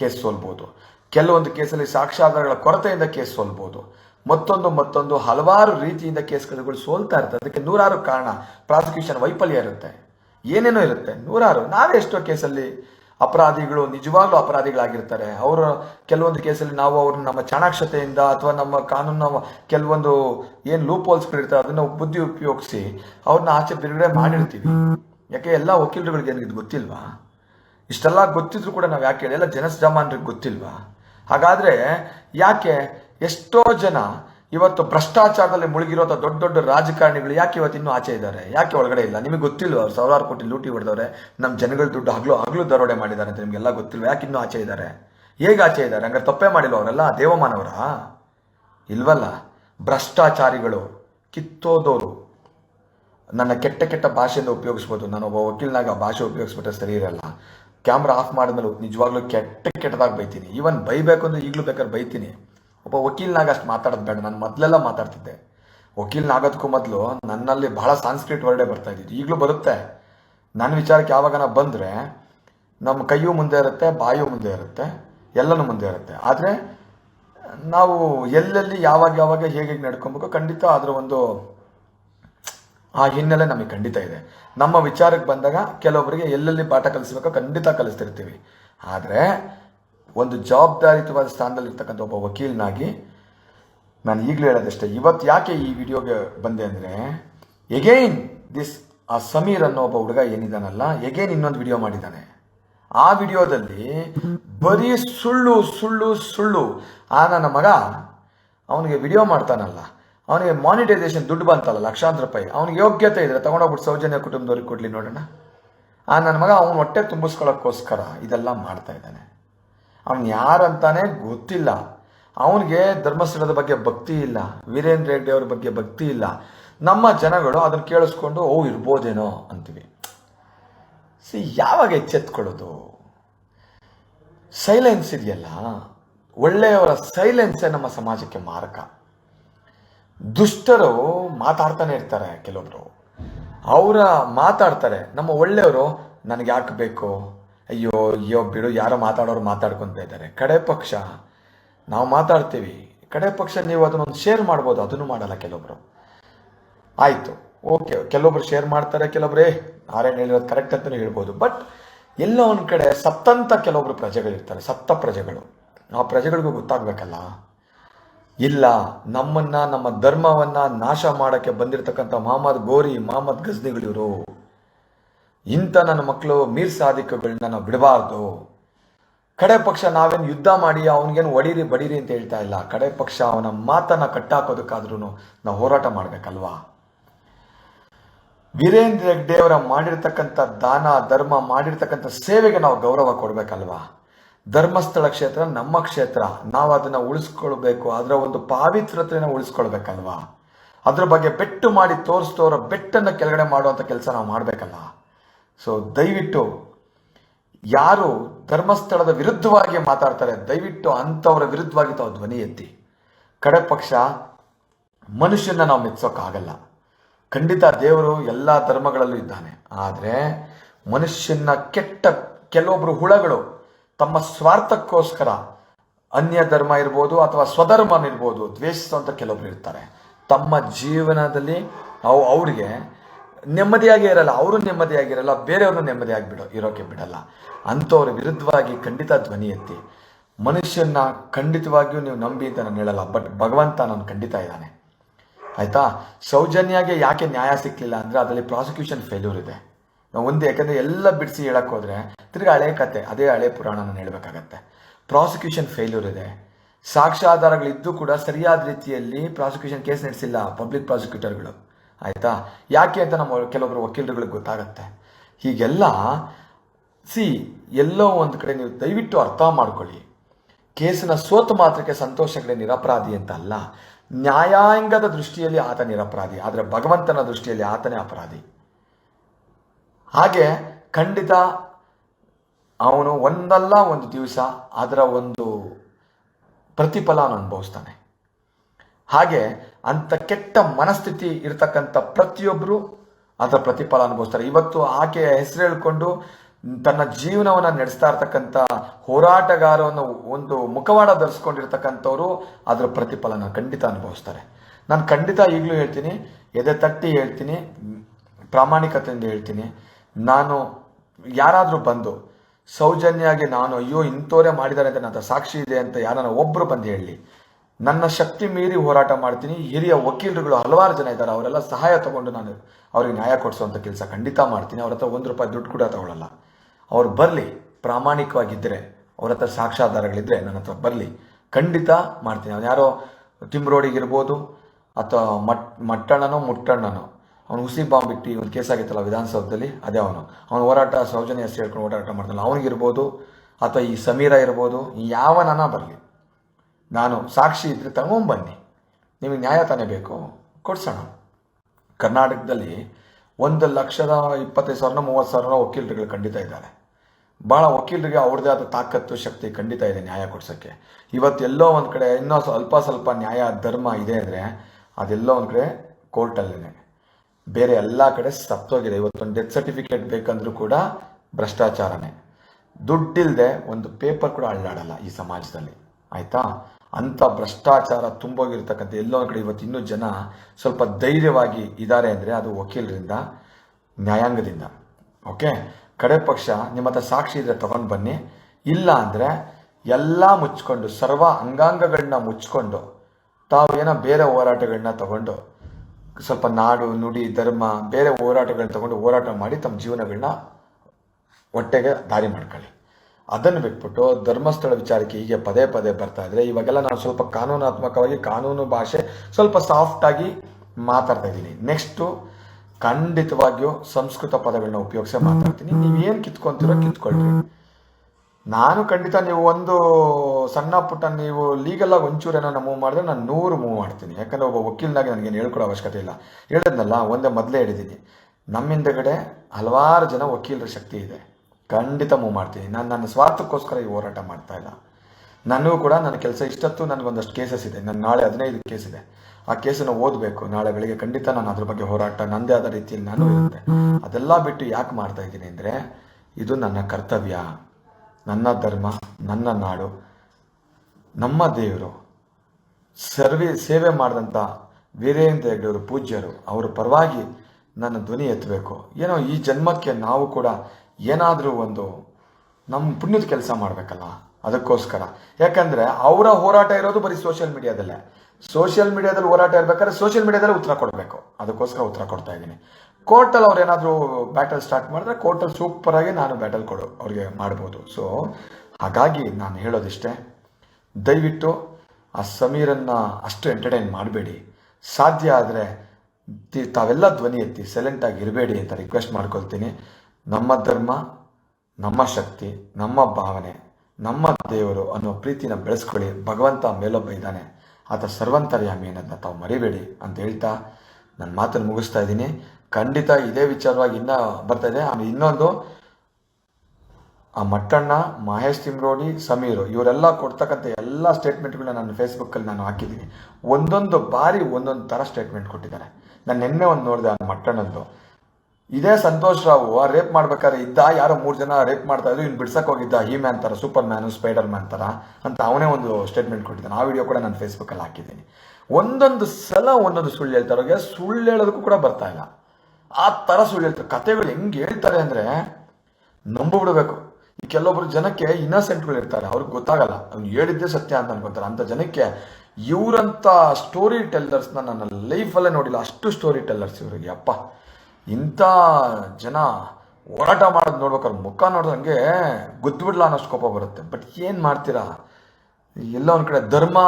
ಕೇಸ್ ಸೋಲ್ಬೋದು. ಕೆಲವೊಂದು ಕೇಸಲ್ಲಿ ಸಾಕ್ಷ್ಯಾಧಾರಗಳ ಕೊರತೆಯಿಂದ ಕೇಸ್ ಸೋಲ್ಬೋದು. ಮತ್ತೊಂದು ಮತ್ತೊಂದು ಹಲವಾರು ರೀತಿಯಿಂದ ಕೇಸ್ಗಳು ಸೋಲ್ತಾ ಇರ್ತದೆ ಅದಕ್ಕೆ ನೂರಾರು ಕಾರಣ ಪ್ರಾಸಿಕ್ಯೂಷನ್ ವೈಫಲ್ಯ ಇರುತ್ತೆ. ಏನೇನೋ ಇರುತ್ತೆ? ನೂರಾರು. ನಾವೇ ಎಷ್ಟೋ ಕೇಸಲ್ಲಿ ಅಪರಾಧಿಗಳು ನಿಜವಾಗ್ಲೂ ಅಪರಾಧಿಗಳಾಗಿರ್ತಾರೆ. ಅವರು ಕೆಲವೊಂದು ಕೇಸಲ್ಲಿ ನಾವು ಅವ್ರನ್ನ ನಮ್ಮ ಚಾಣಾಕ್ಷತೆಯಿಂದ ಅಥವಾ ನಮ್ಮ ಕಾನೂನ ಕೆಲವೊಂದು ಏನು ಲೂಪ್ ಹೋಲ್ಸ್ಗಳಿರ್ತಾರೆ ಅದನ್ನ ಬುದ್ಧಿ ಉಪಯೋಗಿಸಿ ಅವ್ರನ್ನ ಆಚೆ ಬಿಡುಗಡೆ ಮಾಡಿರ್ತೀವಿ. ಯಾಕೆ? ಎಲ್ಲ ವಕೀಲರುಗಳಿಗೆ ಇದು ಗೊತ್ತಿಲ್ವಾ? ಇಷ್ಟೆಲ್ಲ ಗೊತ್ತಿದ್ರು ಕೂಡ ನಾವು ಯಾಕೆ ಹೇಳಿ ಎಲ್ಲ ಜನಸಾಮಾನ್ಯರಿಗೆ ಗೊತ್ತಿಲ್ವಾ? ಹಾಗಾದ್ರೆ ಯಾಕೆ ಎಷ್ಟೋ ಜನ ಇವತ್ತು ಭ್ರಷ್ಟಾಚಾರದಲ್ಲಿ ಮುಳುಗಿರೋಂಥ ದೊಡ್ಡ ದೊಡ್ಡ ರಾಜಕಾರಣಿಗಳು ಯಾಕೆ ಇವತ್ತು ಇನ್ನೂ ಆಚೆ ಇದ್ದಾರೆ? ಯಾಕೆ ಒಳಗಡೆ ಇಲ್ಲ? ನಿಮಗೆ ಗೊತ್ತಿಲ್ವ ಅವ್ರು ಸಾವಿರಾರು ಕೋಟಿ ಲೂಟಿ ಹೊಡೆದವ್ರೆ ನಮ್ಮ ಜನಗಳ ದುಡ್ಡು ಹಗ್ಲು ಹಗ್ಲು ದರೋಡೆ ಮಾಡಿದ್ದಾರೆ ಅಂತ ನಿಮಗೆಲ್ಲ ಗೊತ್ತಿಲ್ವ? ಯಾಕೆ ಇನ್ನೂ ಆಚೆ ಇದ್ದಾರೆ? ಹೇಗೆ ಆಚೆ ಇದ್ದಾರೆ? ಹಂಗಾರೆ ತಪ್ಪೇ ಮಾಡಿಲ್ಲ ಅವರೆಲ್ಲ? ದೇವಮಾನವರ? ಇಲ್ವಲ್ಲ? ಭ್ರಷ್ಟಾಚಾರಿಗಳು ಕಿತ್ತೋದವರು ನನ್ನ ಕೆಟ್ಟ ಕೆಟ್ಟ ಭಾಷೆಯಿಂದ ಉಪಯೋಗಿಸ್ಬೋದು. ನಾನು ಒಬ್ಬ ವಕೀಲನಾಗ ಭಾಷೆ ಉಪಯೋಗಿಸ್ಬಿಟ್ರೆ ಸರಿ ಇರಲ್ಲ. ಕ್ಯಾಮ್ರಾ ಆಫ್ ಮಾಡಿದ್ಮೇಲೆ ನಿಜವಾಗ್ಲೂ ಕೆಟ್ಟ ಕೆಟ್ಟದಾಗಿ ಬೈತೀನಿ. ಈವನ್ ಬೈಬೇಕು ಅಂದ್ರೆ ಈಗಲೂ ಬೇಕಾದ್ರೆ ಬೈತೀನಿ. ಒಬ್ಬ ವಕೀಲನಾಗ ಅಷ್ಟು ಮಾತಾಡೋದು ಬೇಡ. ನಾನು ಮೊದಲೆಲ್ಲ ಮಾತಾಡ್ತಿದ್ದೆ. ವಕೀಲನಾಗೋದಕ್ಕೂ ಮೊದಲು ನನ್ನಲ್ಲಿ ಬಹಳ ಸಾಂಸ್ಕ್ರಿಟ್ ವರ್ಡೇ ಬರ್ತಾ ಇದ್ದಿದ್ದು. ಈಗಲೂ ಬರುತ್ತೆ. ನನ್ನ ವಿಚಾರಕ್ಕೆ ಯಾವಾಗ ಬಂದರೆ ನಮ್ಮ ಕೈಯೂ ಮುಂದೆ ಇರುತ್ತೆ, ಬಾಯೂ ಮುಂದೆ ಇರುತ್ತೆ, ಎಲ್ಲನೂ ಮುಂದೆ ಇರುತ್ತೆ. ಆದರೆ ನಾವು ಎಲ್ಲೆಲ್ಲಿ ಯಾವಾಗ ಯಾವಾಗ ಹೇಗೆ ಹೇಗೆ ನಡ್ಕೊಬೇಕು ಖಂಡಿತ ಅದರ ಒಂದು ಆ ಹಿನ್ನೆಲೆ ನಮಗೆ ಖಂಡಿತ ಇದೆ. ನಮ್ಮ ವಿಚಾರಕ್ಕೆ ಬಂದಾಗ ಕೆಲವೊಬ್ಬರಿಗೆ ಎಲ್ಲೆಲ್ಲಿ ಪಾಠ ಕಲಿಸ್ಬೇಕೋ ಖಂಡಿತ ಕಲಿಸ್ತಿರ್ತೀವಿ. ಆದರೆ ಒಂದು ಜವಾಬ್ದಾರಿಯುತವಾದ ಸ್ಥಾನದಲ್ಲಿರ್ತಕ್ಕಂಥ ಒಬ್ಬ ವಕೀಲನಾಗಿ ನಾನು ಈಗಲೂ ಹೇಳೋದಷ್ಟೇ, ಇವತ್ತು ಯಾಕೆ ಈ ವಿಡಿಯೋಗೆ ಬಂದೆ ಅಂದರೆ ಎಗೈನ್ ದಿಸ್ ಆ ಸಮೀರ್ ಅನ್ನೋ ಒಬ್ಬ ಹುಡುಗ ಏನಿದ್ದಾನಲ್ಲ ಎಗೇನ್ ಇನ್ನೊಂದು ವಿಡಿಯೋ ಮಾಡಿದ್ದಾನೆ. ಆ ವಿಡಿಯೋದಲ್ಲಿ ಬರೀ ಸುಳ್ಳು ಸುಳ್ಳು ಸುಳ್ಳು. ಆ ನನ್ನ ಮಗ ಅವನಿಗೆ ವಿಡಿಯೋ ಮಾಡ್ತಾನಲ್ಲ. ಅವನಿಗೆ ಮಾನಿಟೈಸೇಷನ್ ದುಡ್ಡು ಬಂತಲ್ಲ, ಲಕ್ಷಾಂತರ ರೂಪಾಯಿ. ಅವನಿಗೆ ಯೋಗ್ಯತೆ ಇದ್ರೆ ತಗೊಂಡೋಗ್ಬಿಟ್ಟು ಸೌಜನ್ಯ ಕುಟುಂಬದವ್ರಿಗೆ ಕೊಡ್ಲಿ ನೋಡೋಣ. ಆ ನನ್ನ ಮಗ ಅವನು ಹೊಟ್ಟೆ ತುಂಬಿಸ್ಕೊಳ್ಳೋಕ್ಕೋಸ್ಕರ ಇದೆಲ್ಲ ಮಾಡ್ತಾ ಇದ್ದಾನೆ. ಅವನು ಯಾರಂತಾನೆ ಗೊತ್ತಿಲ್ಲ. ಅವನಿಗೆ ಧರ್ಮಸ್ಥಳದ ಬಗ್ಗೆ ಭಕ್ತಿ ಇಲ್ಲ, ವೀರೇಂದ್ರ ರೆಡ್ಡಿ ಅವ್ರ ಬಗ್ಗೆ ಭಕ್ತಿ ಇಲ್ಲ. ನಮ್ಮ ಜನಗಳು ಅದನ್ನು ಕೇಳಿಸ್ಕೊಂಡು, ಓ, ಇರ್ಬೋದೇನೋ ಅಂತೀವಿ. ಸಿ ಯಾವಾಗ ಎಚ್ಚೆತ್ಕೊಳ್ಳೋದು? ಸೈಲೆನ್ಸ್ ಇದೆಯಲ್ಲ. ಒಳ್ಳೆಯವರ ಸೈಲೆನ್ಸೇ ನಮ್ಮ ಸಮಾಜಕ್ಕೆ ಮಾರಕ. ದುಷ್ಟರು ಮಾತಾಡ್ತಾನೆ ಇರ್ತಾರೆ ಕೆಲವೊಬ್ರು. ಅವರ ಮಾತಾಡ್ತಾರೆ. ನಮ್ಮ ಒಳ್ಳೆಯವರು ನನಗೆ ಯಾಕೆ ಬೇಕು? ಅಯ್ಯೋ ಅಯ್ಯೋ, ಬಿಡು, ಯಾರೋ ಮಾತಾಡೋರು ಮಾತಾಡ್ಕೊಂತ ಇದ್ದಾರೆ. ಕಡೆ ಪಕ್ಷ, ನಾವು ಮಾತಾಡ್ತೀವಿ. ಕಡೆ ಪಕ್ಷ ನೀವು ಅದನ್ನೊಂದು ಶೇರ್ ಮಾಡ್ಬೋದು, ಅದನ್ನು ಮಾಡಲ್ಲ ಕೆಲವೊಬ್ರು. ಆಯಿತು, ಓಕೆ, ಕೆಲವೊಬ್ರು ಶೇರ್ ಮಾಡ್ತಾರೆ, ಕೆಲವೊಬ್ರು, ಏ, ನಾರಾಯಣ ಹೇಳಿರೋದು ಕರೆಕ್ಟ್ ಅಂತಲೂ ಹೇಳ್ಬೋದು. ಬಟ್ ಎಲ್ಲೋ ಒಂದು ಕಡೆ ಸತ್ತಂತ ಕೆಲವೊಬ್ರು ಪ್ರಜೆಗಳಿರ್ತಾರೆ ಸತ್ತ ಪ್ರಜೆಗಳು. ಆ ಪ್ರಜೆಗಳಿಗೂ ಗೊತ್ತಾಗ್ಬೇಕಲ್ಲ. ಇಲ್ಲ, ನಮ್ಮನ್ನ, ನಮ್ಮ ಧರ್ಮವನ್ನ ನಾಶ ಮಾಡಕ್ಕೆ ಬಂದಿರತಕ್ಕಂಥ ಮಹಮ್ಮದ್ ಗೋರಿ, ಮಹಮ್ಮದ್ ಗಜ್ನಿಗಳಿವರು ಇಂಥ ನನ್ನ ಮಕ್ಕಳು ಮೀರ್ ಸಾಧಿಕಗಳನ್ನ ನಾವು ಬಿಡಬಾರ್ದು. ಕಡೆ ಪಕ್ಷ ನಾವೇನು ಯುದ್ಧ ಮಾಡಿ ಅವನಿಗೇನು ಒಡೀರಿ, ಬಡೀರಿ ಅಂತ ಹೇಳ್ತಾ ಇಲ್ಲ. ಕಡೆ ಪಕ್ಷ ಅವನ ಮಾತನ್ನ ಕಟ್ಟಾಕೋದಕ್ಕಾದ್ರೂ ನಾವು ಹೋರಾಟ ಮಾಡಬೇಕಲ್ವಾ? ವೀರೇಂದ್ರ ಹೆಗ್ಡೆ ಅವರ ಮಾಡಿರ್ತಕ್ಕಂಥ ದಾನ, ಧರ್ಮ, ಮಾಡಿರ್ತಕ್ಕಂಥ ಸೇವೆಗೆ ನಾವು ಗೌರವ ಕೊಡ್ಬೇಕಲ್ವಾ? ಧರ್ಮಸ್ಥಳ ಕ್ಷೇತ್ರ, ನಮ್ಮ ಕ್ಷೇತ್ರ, ನಾವು ಅದನ್ನ ಉಳಿಸ್ಕೊಳ್ಬೇಕು. ಅದರ ಒಂದು ಪಾವಿತ್ರತೆಯನ್ನು ಉಳಿಸ್ಕೊಳ್ಬೇಕಲ್ವಾ? ಅದ್ರ ಬಗ್ಗೆ ಬೆಟ್ಟು ಮಾಡಿ ತೋರಿಸ್ತೋರ ಬೆಟ್ಟನ್ನು ಕೆಳಗಡೆ ಮಾಡುವಂಥ ಕೆಲಸ ನಾವು ಮಾಡಬೇಕಲ್ಲ. ಸೊ ದಯವಿಟ್ಟು ಯಾರು ಧರ್ಮಸ್ಥಳದ ವಿರುದ್ಧವಾಗಿ ಮಾತಾಡ್ತಾರೆ, ದಯವಿಟ್ಟು ಅಂಥವರ ವಿರುದ್ಧವಾಗಿ ತಾವು ಧ್ವನಿ ಎತ್ತಿ. ಕಡೆ ಪಕ್ಷ ಮನುಷ್ಯನ ನಾವು ಮೆಚ್ಚೋಕ್ಕಾಗಲ್ಲ ಖಂಡಿತ ದೇವರು ಎಲ್ಲ ಧರ್ಮಗಳಲ್ಲೂ ಇದ್ದಾನೆ. ಆದರೆ ಮನುಷ್ಯನ ಕೆಟ್ಟ ಕೆಲವೊಬ್ಬರು ಹುಳಗಳು ತಮ್ಮ ಸ್ವಾರ್ಥಕ್ಕೋಸ್ಕರ ಅನ್ಯ ಧರ್ಮ ಇರ್ಬೋದು ಅಥವಾ ಸ್ವಧರ್ಮ ಇರ್ಬೋದು ದ್ವೇಷಿಸುವಂಥ ಕೆಲವೊಬ್ರು ಇರ್ತಾರೆ. ತಮ್ಮ ಜೀವನದಲ್ಲಿ ಅವು ಅವರಿಗೆ ನೆಮ್ಮದಿಯಾಗಿ ಇರಲ್ಲ, ಅವರು ನೆಮ್ಮದಿಯಾಗಿರಲ್ಲ ಬೇರೆಯವರು ನೆಮ್ಮದಿಯಾಗಿ ಬಿಡೋ, ಇರೋಕೆ ಬಿಡಲ್ಲ. ಅಂಥವ್ರ ವಿರುದ್ಧವಾಗಿ ಖಂಡಿತ ಧ್ವನಿ ಎತ್ತಿ. ಮನುಷ್ಯನ ಖಂಡಿತವಾಗಿಯೂ ನೀವು ನಂಬಿ ಅಂತ ನಾನು ಹೇಳಲ್ಲ, ಬಟ್ ಭಗವಂತ ನಾನು ಖಂಡಿತ ಇದ್ದಾನೆ. ಆಯ್ತಾ? ಸೌಜನ್ಯಾಗೆ ಯಾಕೆ ನ್ಯಾಯ ಸಿಕ್ಕಲಿಲ್ಲ ಅಂದರೆ ಅದರಲ್ಲಿ ಪ್ರಾಸಿಕ್ಯೂಷನ್ ಫೇಲ್ಯೂರ್ ಇದೆ. ಒಂದು ಯಾಕಂದ್ರೆ ಎಲ್ಲ ಬಿಡಿಸಿ ಹೇಳೋಕ್ಕೋದ್ರೆ ತಿರ್ಗಿ ಹಳೆ ಕತೆ, ಅದೇ ಹಳೆ ಪುರಾಣ ನಾನು ಹೇಳಬೇಕಾಗತ್ತೆ. ಪ್ರಾಸಿಕ್ಯೂಷನ್ ಫೇಲ್ಯೂರ್ ಇದೆ. ಸಾಕ್ಷ್ಯಾಧಾರಗಳಿದ್ದು ಕೂಡ ಸರಿಯಾದ ರೀತಿಯಲ್ಲಿ ಪ್ರಾಸಿಕ್ಯೂಷನ್ ಕೇಸ್ ನಡೆಸಿಲ್ಲ ಪಬ್ಲಿಕ್ ಪ್ರಾಸಿಕ್ಯೂಟರ್ಗಳು ಆಯಿತಾ? ಯಾಕೆ ಅಂತ ನಮ್ಮ ಕೆಲವೊಬ್ಬರು ವಕೀಲರುಗಳಿಗೆ ಗೊತ್ತಾಗತ್ತೆ. ಹೀಗೆಲ್ಲ, ಸಿ, ಎಲ್ಲೋ ಒಂದು ಕಡೆ ನೀವು ದಯವಿಟ್ಟು ಅರ್ಥ ಮಾಡ್ಕೊಳ್ಳಿ. ಕೇಸಿನ ಸೋತು ಮಾತ್ರಕ್ಕೆ ಸಂತೋಷ ನಿರಪರಾಧಿ ಅಂತ ಅಲ್ಲ, ನ್ಯಾಯಾಂಗದ ದೃಷ್ಟಿಯಲ್ಲಿ ಆತ ನಿರಪರಾಧಿ, ಆದರೆ ಭಗವಂತನ ದೃಷ್ಟಿಯಲ್ಲಿ ಆತನೇ ಅಪರಾಧಿ. ಹಾಗೆ ಖಂಡಿತ ಅವನು ಒಂದಲ್ಲ ಒಂದು ದಿವಸ ಅದರ ಒಂದು ಪ್ರತಿಫಲ ಅನುಭವಿಸ್ತಾನೆ. ಹಾಗೆ ಅಂಥ ಕೆಟ್ಟ ಮನಸ್ಥಿತಿ ಇರತಕ್ಕಂಥ ಪ್ರತಿಯೊಬ್ಬರು ಅದರ ಪ್ರತಿಫಲ ಅನುಭವಿಸ್ತಾರೆ. ಇವತ್ತು ಆಕೆಯ ಹೆಸರು ಹೇಳ್ಕೊಂಡು ತನ್ನ ಜೀವನವನ್ನು ನಡೆಸ್ತಾ ಇರ್ತಕ್ಕಂಥ ಹೋರಾಟಗಾರವನ್ನು ಒಂದು ಮುಖವಾಡ ಧರಿಸ್ಕೊಂಡಿರ್ತಕ್ಕಂಥವ್ರು ಅದರ ಪ್ರತಿಫಲನ ಖಂಡಿತ ಅನುಭವಿಸ್ತಾರೆ. ನಾನು ಖಂಡಿತ ಈಗಲೂ ಹೇಳ್ತೀನಿ, ಎದೆ ತಟ್ಟಿ ಹೇಳ್ತೀನಿ, ಪ್ರಾಮಾಣಿಕತೆಯಿಂದ ಹೇಳ್ತೀನಿ. ನಾನು ಯಾರಾದರೂ ಬಂದು ಸೌಜನ್ಯಾಗಿ ನಾನು ಅಯ್ಯೋ ಇಂಥವರೇ ಮಾಡಿದ್ದಾರೆ ಅಂತ ನನ್ನ ಸಾಕ್ಷಿ ಇದೆ ಅಂತ ಯಾರನ್ನ ಒಬ್ಬರು ಬಂದು ಹೇಳಲಿ ನನ್ನ ಶಕ್ತಿ ಮೀರಿ ಹೋರಾಟ ಮಾಡ್ತೀನಿ, ಹಿರಿಯ ವಕೀಲರುಗಳು ಹಲವಾರು ಜನ ಇದ್ದಾರೆ, ಅವರೆಲ್ಲ ಸಹಾಯ ತಗೊಂಡು ನಾನು ಅವ್ರಿಗೆ ನ್ಯಾಯ ಕೊಡಿಸೋವಂಥ ಕೆಲಸ ಖಂಡಿತ ಮಾಡ್ತೀನಿ, ಅವ್ರ ಹತ್ರ ಒಂದು ರೂಪಾಯಿ ದುಡ್ಡು ಕೂಡ ತಗೊಳ್ಳಲ್ಲ ಅವ್ರು ಬರಲಿ, ಪ್ರಾಮಾಣಿಕವಾಗಿದ್ದರೆ, ಅವ್ರ ಹತ್ರ ಸಾಕ್ಷ್ಯಾಧಾರಗಳಿದ್ದರೆ ನನ್ನ ಹತ್ರ ಬರಲಿ, ಖಂಡಿತ ಮಾಡ್ತೀನಿ. ಅವ್ನು ಯಾರೋ ತಿಮ್ರೋಡಿಗಿರ್ಬೋದು ಅಥವಾ ಮಟ್ ಮಟ್ಟಣ್ಣನೋ ಮುಟ್ಟಣ್ಣನೋ ಅವನು ಹುಸಿ ಬಾಂಬ್ ಇಟ್ಟು ಒಂದು ಕೇಸ್ ಆಗಿತ್ತಲ್ಲ ವಿಧಾನಸೌಧದಲ್ಲಿ? ಅದೇ ಅವನು. ಅವನು ಹೋರಾಟ, ಸೌಜನ್ಯ ಹೆಸರು ಹೇಳ್ಕೊಂಡು ಹೋರಾಟ ಮಾಡ್ತಾನೆ. ಅವನಿಗಿರ್ಬೋದು ಅಥವಾ ಈ ಸಮೀರ ಇರ್ಬೋದು ಯಾವನನ ಬರಲಿ. ನಾನು ಸಾಕ್ಷಿ ಇದ್ದರೆ ತಗೊಂಬನ್ನಿ ನಿಮಗೆ ನ್ಯಾಯ ತಾನೇ ಬೇಕು? ಕೊಡ್ಸೋಣ. ಕರ್ನಾಟಕದಲ್ಲಿ ಒಂದು ಲಕ್ಷದ ಇಪ್ಪತ್ತೈದು ಸಾವಿರನ, ಮೂವತ್ತು ಸಾವಿರನ ವಕೀಲರುಗಳು ಖಂಡಿತ ಇದ್ದಾರೆ. ಭಾಳ ವಕೀಲರಿಗೆ ಅವ್ರದ್ದೇ ಆದ ತಾಕತ್ತು, ಶಕ್ತಿ ಖಂಡಿತ ಇದೆ ನ್ಯಾಯ ಕೊಡ್ಸೋಕ್ಕೆ. ಇವತ್ತು ಎಲ್ಲೋ ಒಂದು ಕಡೆ ಇನ್ನೂ ಸ್ವಲ್ಪ ಸ್ವಲ್ಪ ನ್ಯಾಯ, ಧರ್ಮ ಇದೆ ಅಂದರೆ ಅದೆಲ್ಲೋ ಒಂದು ಕಡೆ ಕೋರ್ಟಲ್ಲೇ ಬೇರೆ ಎಲ್ಲ ಕಡೆ ಸತ್ತೋಗಿದೆ. ಇವತ್ತೊಂದು ಡೆತ್ ಸರ್ಟಿಫಿಕೇಟ್ ಬೇಕಂದ್ರೂ ಕೂಡ ಭ್ರಷ್ಟಾಚಾರನೇ. ದುಡ್ಡಿಲ್ಲದೆ ಒಂದು ಪೇಪರ್ ಕೂಡ ಅಳ್ಳಾಡಲ್ಲ ಈ ಸಮಾಜದಲ್ಲಿ. ಆಯ್ತಾ? ಅಂತ ಭ್ರಷ್ಟಾಚಾರ ತುಂಬೋಗಿರ್ತಕ್ಕಂಥ ಎಲ್ಲೋ ಕಡೆ ಇವತ್ತು ಇನ್ನೂ ಜನ ಸ್ವಲ್ಪ ಧೈರ್ಯವಾಗಿ ಇದ್ದಾರೆ ಅಂದರೆ ಅದು ವಕೀಲರಿಂದ, ನ್ಯಾಯಾಂಗದಿಂದ. ಓಕೆ? ಕಡೆ ಪಕ್ಷ ನಿಮ್ಮ ಹತ್ರ ಸಾಕ್ಷಿ ಇದ್ರೆ ತಗೊಂಡು ಬನ್ನಿ. ಇಲ್ಲ ಅಂದರೆ ಎಲ್ಲ ಮುಚ್ಕೊಂಡು ಸರ್ವ ಅಂಗಾಂಗಗಳನ್ನ ಮುಚ್ಕೊಂಡು ತಾವು ಏನೋ ಬೇರೆ ಹೋರಾಟಗಳನ್ನ ತಗೊಂಡು ಸ್ವಲ್ಪ ನಾಡು, ನುಡಿ, ಧರ್ಮ, ಬೇರೆ ಹೋರಾಟಗಳನ್ನ ತಗೊಂಡು ಹೋರಾಟ ಮಾಡಿ ತಮ್ಮ ಜೀವನಗಳನ್ನ ಒಟ್ಟೆಗೆ ದಾರಿ ಮಾಡ್ಕೊಳ್ಳಿ. ಅದನ್ನು ಬಿಟ್ಬಿಟ್ಟು ಧರ್ಮಸ್ಥಳ ವಿಚಾರಕ್ಕೆ ಹೀಗೆ ಪದೇ ಪದೇ ಬರ್ತಾ ಇದ್ರೆ ಇವಾಗೆಲ್ಲ ನಾನು ಸ್ವಲ್ಪ ಕಾನೂನಾತ್ಮಕವಾಗಿ ಕಾನೂನು ಭಾಷೆ ಸ್ವಲ್ಪ ಸಾಫ್ಟ್ ಆಗಿ ಮಾತಾಡ್ತಾ ಇದ್ದೀನಿ. ನೆಕ್ಸ್ಟು ಖಂಡಿತವಾಗಿಯೂ ಸಂಸ್ಕೃತ ಪದಗಳನ್ನ ಉಪಯೋಗಿಸಿ ಮಾತಾಡ್ತೀನಿ. ನೀವು ಏನು ಕಿತ್ಕೊಂತೀರೋ ಕಿತ್ಕೊಳ್ರಿ. ನಾನು ಖಂಡಿತ ನೀವು ಒಂದು ಸಣ್ಣ ಪುಟ್ಟ ನೀವು ಲೀಗಲ್ ಆಗಿ ಒಂಚೂರೇನೋ ಮೂವ್ ಮಾಡಿದ್ರೆ ನಾನು ನೂರು ಮೂವ್ ಮಾಡ್ತೀನಿ. ಯಾಕಂದ್ರೆ ಒಬ್ಬ ವಕೀಲನಾಗಿ ನನಗೇನು ಹೇಳ್ಕೊಡೋ ಅವಶ್ಯಕತೆ ಇಲ್ಲ. ಹೇಳಿದ್ನಲ್ಲ ಒಂದೇ ಮೊದಲೇ ಹೇಳಿದ್ದೀನಿ ನಮ್ಮಿಂದಗಡೆ ಹಲವಾರು ಜನ ವಕೀಲರ ಶಕ್ತಿ ಇದೆ. ಖಂಡಿತ ಮೂವ್ ಮಾಡ್ತೀನಿ. ನಾನು ನನ್ನ ಸ್ವಾರ್ಥಕ್ಕೋಸ್ಕರ ಈ ಹೋರಾಟ ಮಾಡ್ತಾ ಇಲ್ಲ. ನನಗೂ ಕೂಡ ನನ್ನ ಕೆಲಸ ಇಷ್ಟೊತ್ತು ನನಗೊಂದಷ್ಟು ಕೇಸಸ್ ಇದೆ. ನಾನು ನಾಳೆ ಹದಿನೈದು ಕೇಸ್ ಇದೆ. ಆ ಕೇಸನ್ನು ಓದಬೇಕು. ನಾಳೆ ಬೆಳಿಗ್ಗೆ ಖಂಡಿತ ನಾನು ಅದ್ರ ಬಗ್ಗೆ ಹೋರಾಟ ನನ್ನದೇ ಆದ ರೀತಿಯಲ್ಲಿ ನಾನು ಇರುತ್ತೆ. ಅದೆಲ್ಲ ಬಿಟ್ಟು ಯಾಕೆ ಮಾಡ್ತಾ ಇದ್ದೀನಿ ಅಂದರೆ, ಇದು ನನ್ನ ಕರ್ತವ್ಯ. ನನ್ನ ಧರ್ಮ, ನನ್ನ ನಾಡು, ನಮ್ಮ ದೇವರು. ಸರ್ವಿ, ಸೇವೆ ಮಾಡಿದಂಥ ವೀರೇಂದ್ರ ಹೆಗ್ಡೆಯವರು ಪೂಜ್ಯರು, ಅವರ ಪರವಾಗಿ ನನ್ನ ಧ್ವನಿ ಎತ್ತಬೇಕು. ಏನೋ ಈ ಜನ್ಮಕ್ಕೆ ನಾವು ಕೂಡ ಏನಾದರೂ ಒಂದು ನಮ್ಮ ಪುಣ್ಯದ ಕೆಲಸ ಮಾಡಬೇಕಲ್ಲ, ಅದಕ್ಕೋಸ್ಕರ. ಯಾಕಂದರೆ ಅವರ ಹೋರಾಟ ಇರೋದು ಬರೀ ಸೋಷಿಯಲ್ ಮೀಡಿಯಾದಲ್ಲೇ ಸೋಷಿಯಲ್ ಮೀಡಿಯಾದಲ್ಲಿ ಹೋರಾಟ ಇರಬೇಕಾದ್ರೆ ಸೋಷಿಯಲ್ ಮೀಡಿಯಾದಲ್ಲಿ ಉತ್ತರ ಕೊಡಬೇಕು. ಅದಕ್ಕೋಸ್ಕರ ಉತ್ತರ ಕೊಡ್ತಾ ಇದ್ದೀನಿ. ಕೋರ್ಟಲ್ಲಿ ಅವ್ರು ಏನಾದರೂ ಬ್ಯಾಟಲ್ ಸ್ಟಾರ್ಟ್ ಮಾಡಿದ್ರೆ ಕೋರ್ಟಲ್ಲಿ ಸೂಪರ್ ಆಗಿ ನಾನು ಬ್ಯಾಟಲ್ ಕೊಡು, ಅವ್ರಿಗೆ ಮಾಡ್ಬೋದು. ಸೊ ಹಾಗಾಗಿ ನಾನು ಹೇಳೋದಿಷ್ಟೇ, ದಯವಿಟ್ಟು ಆ ಸಮೀರನ್ನು ಅಷ್ಟು ಎಂಟರ್ಟೈನ್ ಮಾಡಬೇಡಿ. ಸಾಧ್ಯ ಆದರೆ ತಾವೆಲ್ಲ ಧ್ವನಿ ಎತ್ತಿ ಸೈಲೆಂಟಾಗಿ ಇರಬೇಡಿ ಅಂತ ರಿಕ್ವೆಸ್ಟ್ ಮಾಡ್ಕೊಳ್ತೀನಿ. ನಮ್ಮ ಧರ್ಮ, ನಮ್ಮ ಶಕ್ತಿ, ನಮ್ಮ ಭಾವನೆ, ನಮ್ಮ ದೇವರು ಅನ್ನೋ ಪ್ರೀತಿನ ಬೆಳೆಸ್ಕೊಳ್ಳಿ. ಭಗವಂತ ಮೇಲೊಬ್ಬ ಇದ್ದಾನೆ. ಆತ ಸರ್ವಂತರ್ಯಾಮಿ ಅನ್ನೋದನ್ನ ತಾವು ಮರಿಬೇಡಿ ಅಂತ ಹೇಳ್ತಾ ನನ್ನ ಮಾತನ್ನು ಮುಗಿಸ್ತಾ ಇದ್ದೀನಿ. ಖಂಡಿತ ಇದೇ ವಿಚಾರವಾಗಿ ಇನ್ನೂ ಬರ್ತಾ ಇದೆ ಆಮೇಲೆ ಇನ್ನೊಂದು, ಆ ಮಟ್ಟಣ್ಣ, ಮಹೇಶ್ ತಿಮ್ರೋಡಿ ಸಮೀರು, ಇವರೆಲ್ಲ ಕೊಡ್ತಕ್ಕಂಥ ಎಲ್ಲ ಸ್ಟೇಟ್ಮೆಂಟ್ಗಳನ್ನ ನಾನು ಫೇಸ್ಬುಕ್ಕಲ್ಲಿ ನಾನು ಹಾಕಿದ್ದೀನಿ. ಒಂದೊಂದು ಬಾರಿ ಒಂದೊಂದು ಥರ ಸ್ಟೇಟ್ಮೆಂಟ್ ಕೊಟ್ಟಿದ್ದಾರೆ. ನಾನು ನಿನ್ನೆ ಒಂದು ನೋಡಿದೆ ಆ ಮಟ್ಟಣ್ಣದ್ದು. ಇದೇ ಸಂತೋಷ್ ರಾವು, ಆ ರೇಪ್ ಮಾಡ್ಬೇಕಾದ್ರೆ ಇದ್ದ, ಯಾರೋ ಮೂರು ಜನ ರೇಪ್ ಮಾಡ್ತಾ ಇದ್ರು ಇನ್ನು ಬಿಡ್ಸಕ್ ಹೋಗಿದ್ದ, ಈ ಮ್ಯಾನ್ ಥರ ಸೂಪರ್ ಮ್ಯಾನು ಸ್ಪೈಡರ್ ಮ್ಯಾನ್ ಥರ ಅಂತ ಅವನೇ ಒಂದು ಸ್ಟೇಟ್ಮೆಂಟ್ ಕೊಟ್ಟಿದ್ದಾನೆ. ಆ ವಿಡಿಯೋ ಕೂಡ ನಾನು ಫೇಸ್ಬುಕ್ಕಲ್ಲಿ ಹಾಕಿದ್ದೀನಿ. ಒಂದೊಂದು ಸಲ ಒಂದೊಂದು ಸುಳ್ಳು ಹೇಳ್ತಾರೋಗೆ ಸುಳ್ಳು ಹೇಳೋದಕ್ಕೂ ಕೂಡ ಬರ್ತಾ ಇಲ್ಲ. ಆ ಥರ ಸುಳ್ಳು ಹೇಳ್ತಾರೆ ಕತೆಗಳು ಹೆಂಗೆ ಹೇಳ್ತಾರೆ ಅಂದರೆ ನಂಬಿಬಿಡ್ಬೇಕು. ಈ ಕೆಲವೊಬ್ಬರು ಜನಕ್ಕೆ ಇನ್ನಸೆಂಟ್ಗಳು ಇರ್ತಾರೆ ಅವ್ರಿಗೆ ಗೊತ್ತಾಗಲ್ಲ. ಅವ್ನು ಹೇಳಿದ್ದೇ ಸತ್ಯ ಅಂತ ಅನ್ಕೊತಾರೆ. ಅಂಥ ಜನಕ್ಕೆ ಇವರಂಥ ಸ್ಟೋರಿ ಟೆಲ್ಲರ್ಸ್ನ ನನ್ನ ಲೈಫಲ್ಲೇ ನೋಡಿಲ್ಲ. ಅಷ್ಟು ಸ್ಟೋರಿ ಟೆಲ್ಲರ್ಸ್ ಇವರಿಗೆ. ಅಪ್ಪ ಇಂಥ ಜನ ಹೋರಾಟ ಮಾಡೋದು ನೋಡ್ಬೇಕಾದ್ರೆ ಮುಖ ನೋಡ್ದಂಗೆ ಗೊತ್ತುಬಿಡ್ಲ ಅನ್ನೋಷ್ಟು ಕೋಪ ಬರುತ್ತೆ. ಬಟ್ ಏನು ಮಾಡ್ತೀರಾ? ಎಲ್ಲ ಒಂದು ಕಡೆ ಧರ್ಮ,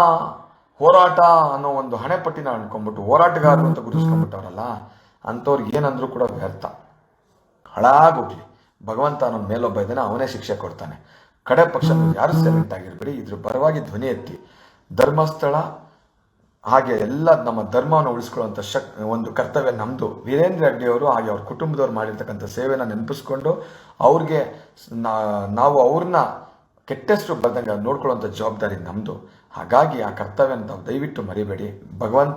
ಹೋರಾಟ ಅನ್ನೋ ಒಂದು ಹಣೆಪಟ್ಟಿನ ಅನ್ಕೊಂಡ್ಬಿಟ್ಟು ಹೋರಾಟಗಾರರು ಅಂತ ಗುರುಸ್ಕೊಂಡ್ಬಿಟ್ಟವ್ರಲ್ಲ ಅಂಥವ್ರಿಗೆ ಏನಂದರೂ ಕೂಡ ವ್ಯರ್ಥ. ಹಾಳಾಗೋಗ್ಲಿ. ಭಗವಂತ ಅನ್ನೋ ಮೇಲೊಬ್ಬ ಇದ್ದಾನೆ, ಅವನೇ ಶಿಕ್ಷೆ ಕೊಡ್ತಾನೆ. ಕಡೆ ಪಕ್ಷ ಯಾರು ಸೈಲೆಂಟ್ ಆಗಿರ್ಬೇಡಿ, ಇದ್ರ ಪರವಾಗಿ ಧ್ವನಿ ಎತ್ತಿ. ಧರ್ಮಸ್ಥಳ, ಹಾಗೆ ಎಲ್ಲ ನಮ್ಮ ಧರ್ಮವನ್ನು ಉಳಿಸ್ಕೊಳ್ಳುವಂಥ ಶಕ್, ಒಂದು ಕರ್ತವ್ಯ ನಮ್ಮದು ವೀರೇಂದ್ರ ಹೆಗ್ಡೆ ಅವರು ಹಾಗೆ ಅವ್ರ ಕುಟುಂಬದವ್ರು ಮಾಡಿರ್ತಕ್ಕಂಥ ಸೇವೆನ ನೆನಪಿಸ್ಕೊಂಡು ಅವ್ರಿಗೆ ನಾವು ಅವ್ರನ್ನ ಕೆಟ್ಟಷ್ಟು ಬರ್ದಂಗೆ ನೋಡ್ಕೊಳ್ಳುವಂಥ ಜವಾಬ್ದಾರಿ ನಮ್ಮದು ಹಾಗಾಗಿ ಆ ಕರ್ತವ್ಯನ ತಾವು ದಯವಿಟ್ಟು ಮರಿಬೇಡಿ. ಭಗವಂತ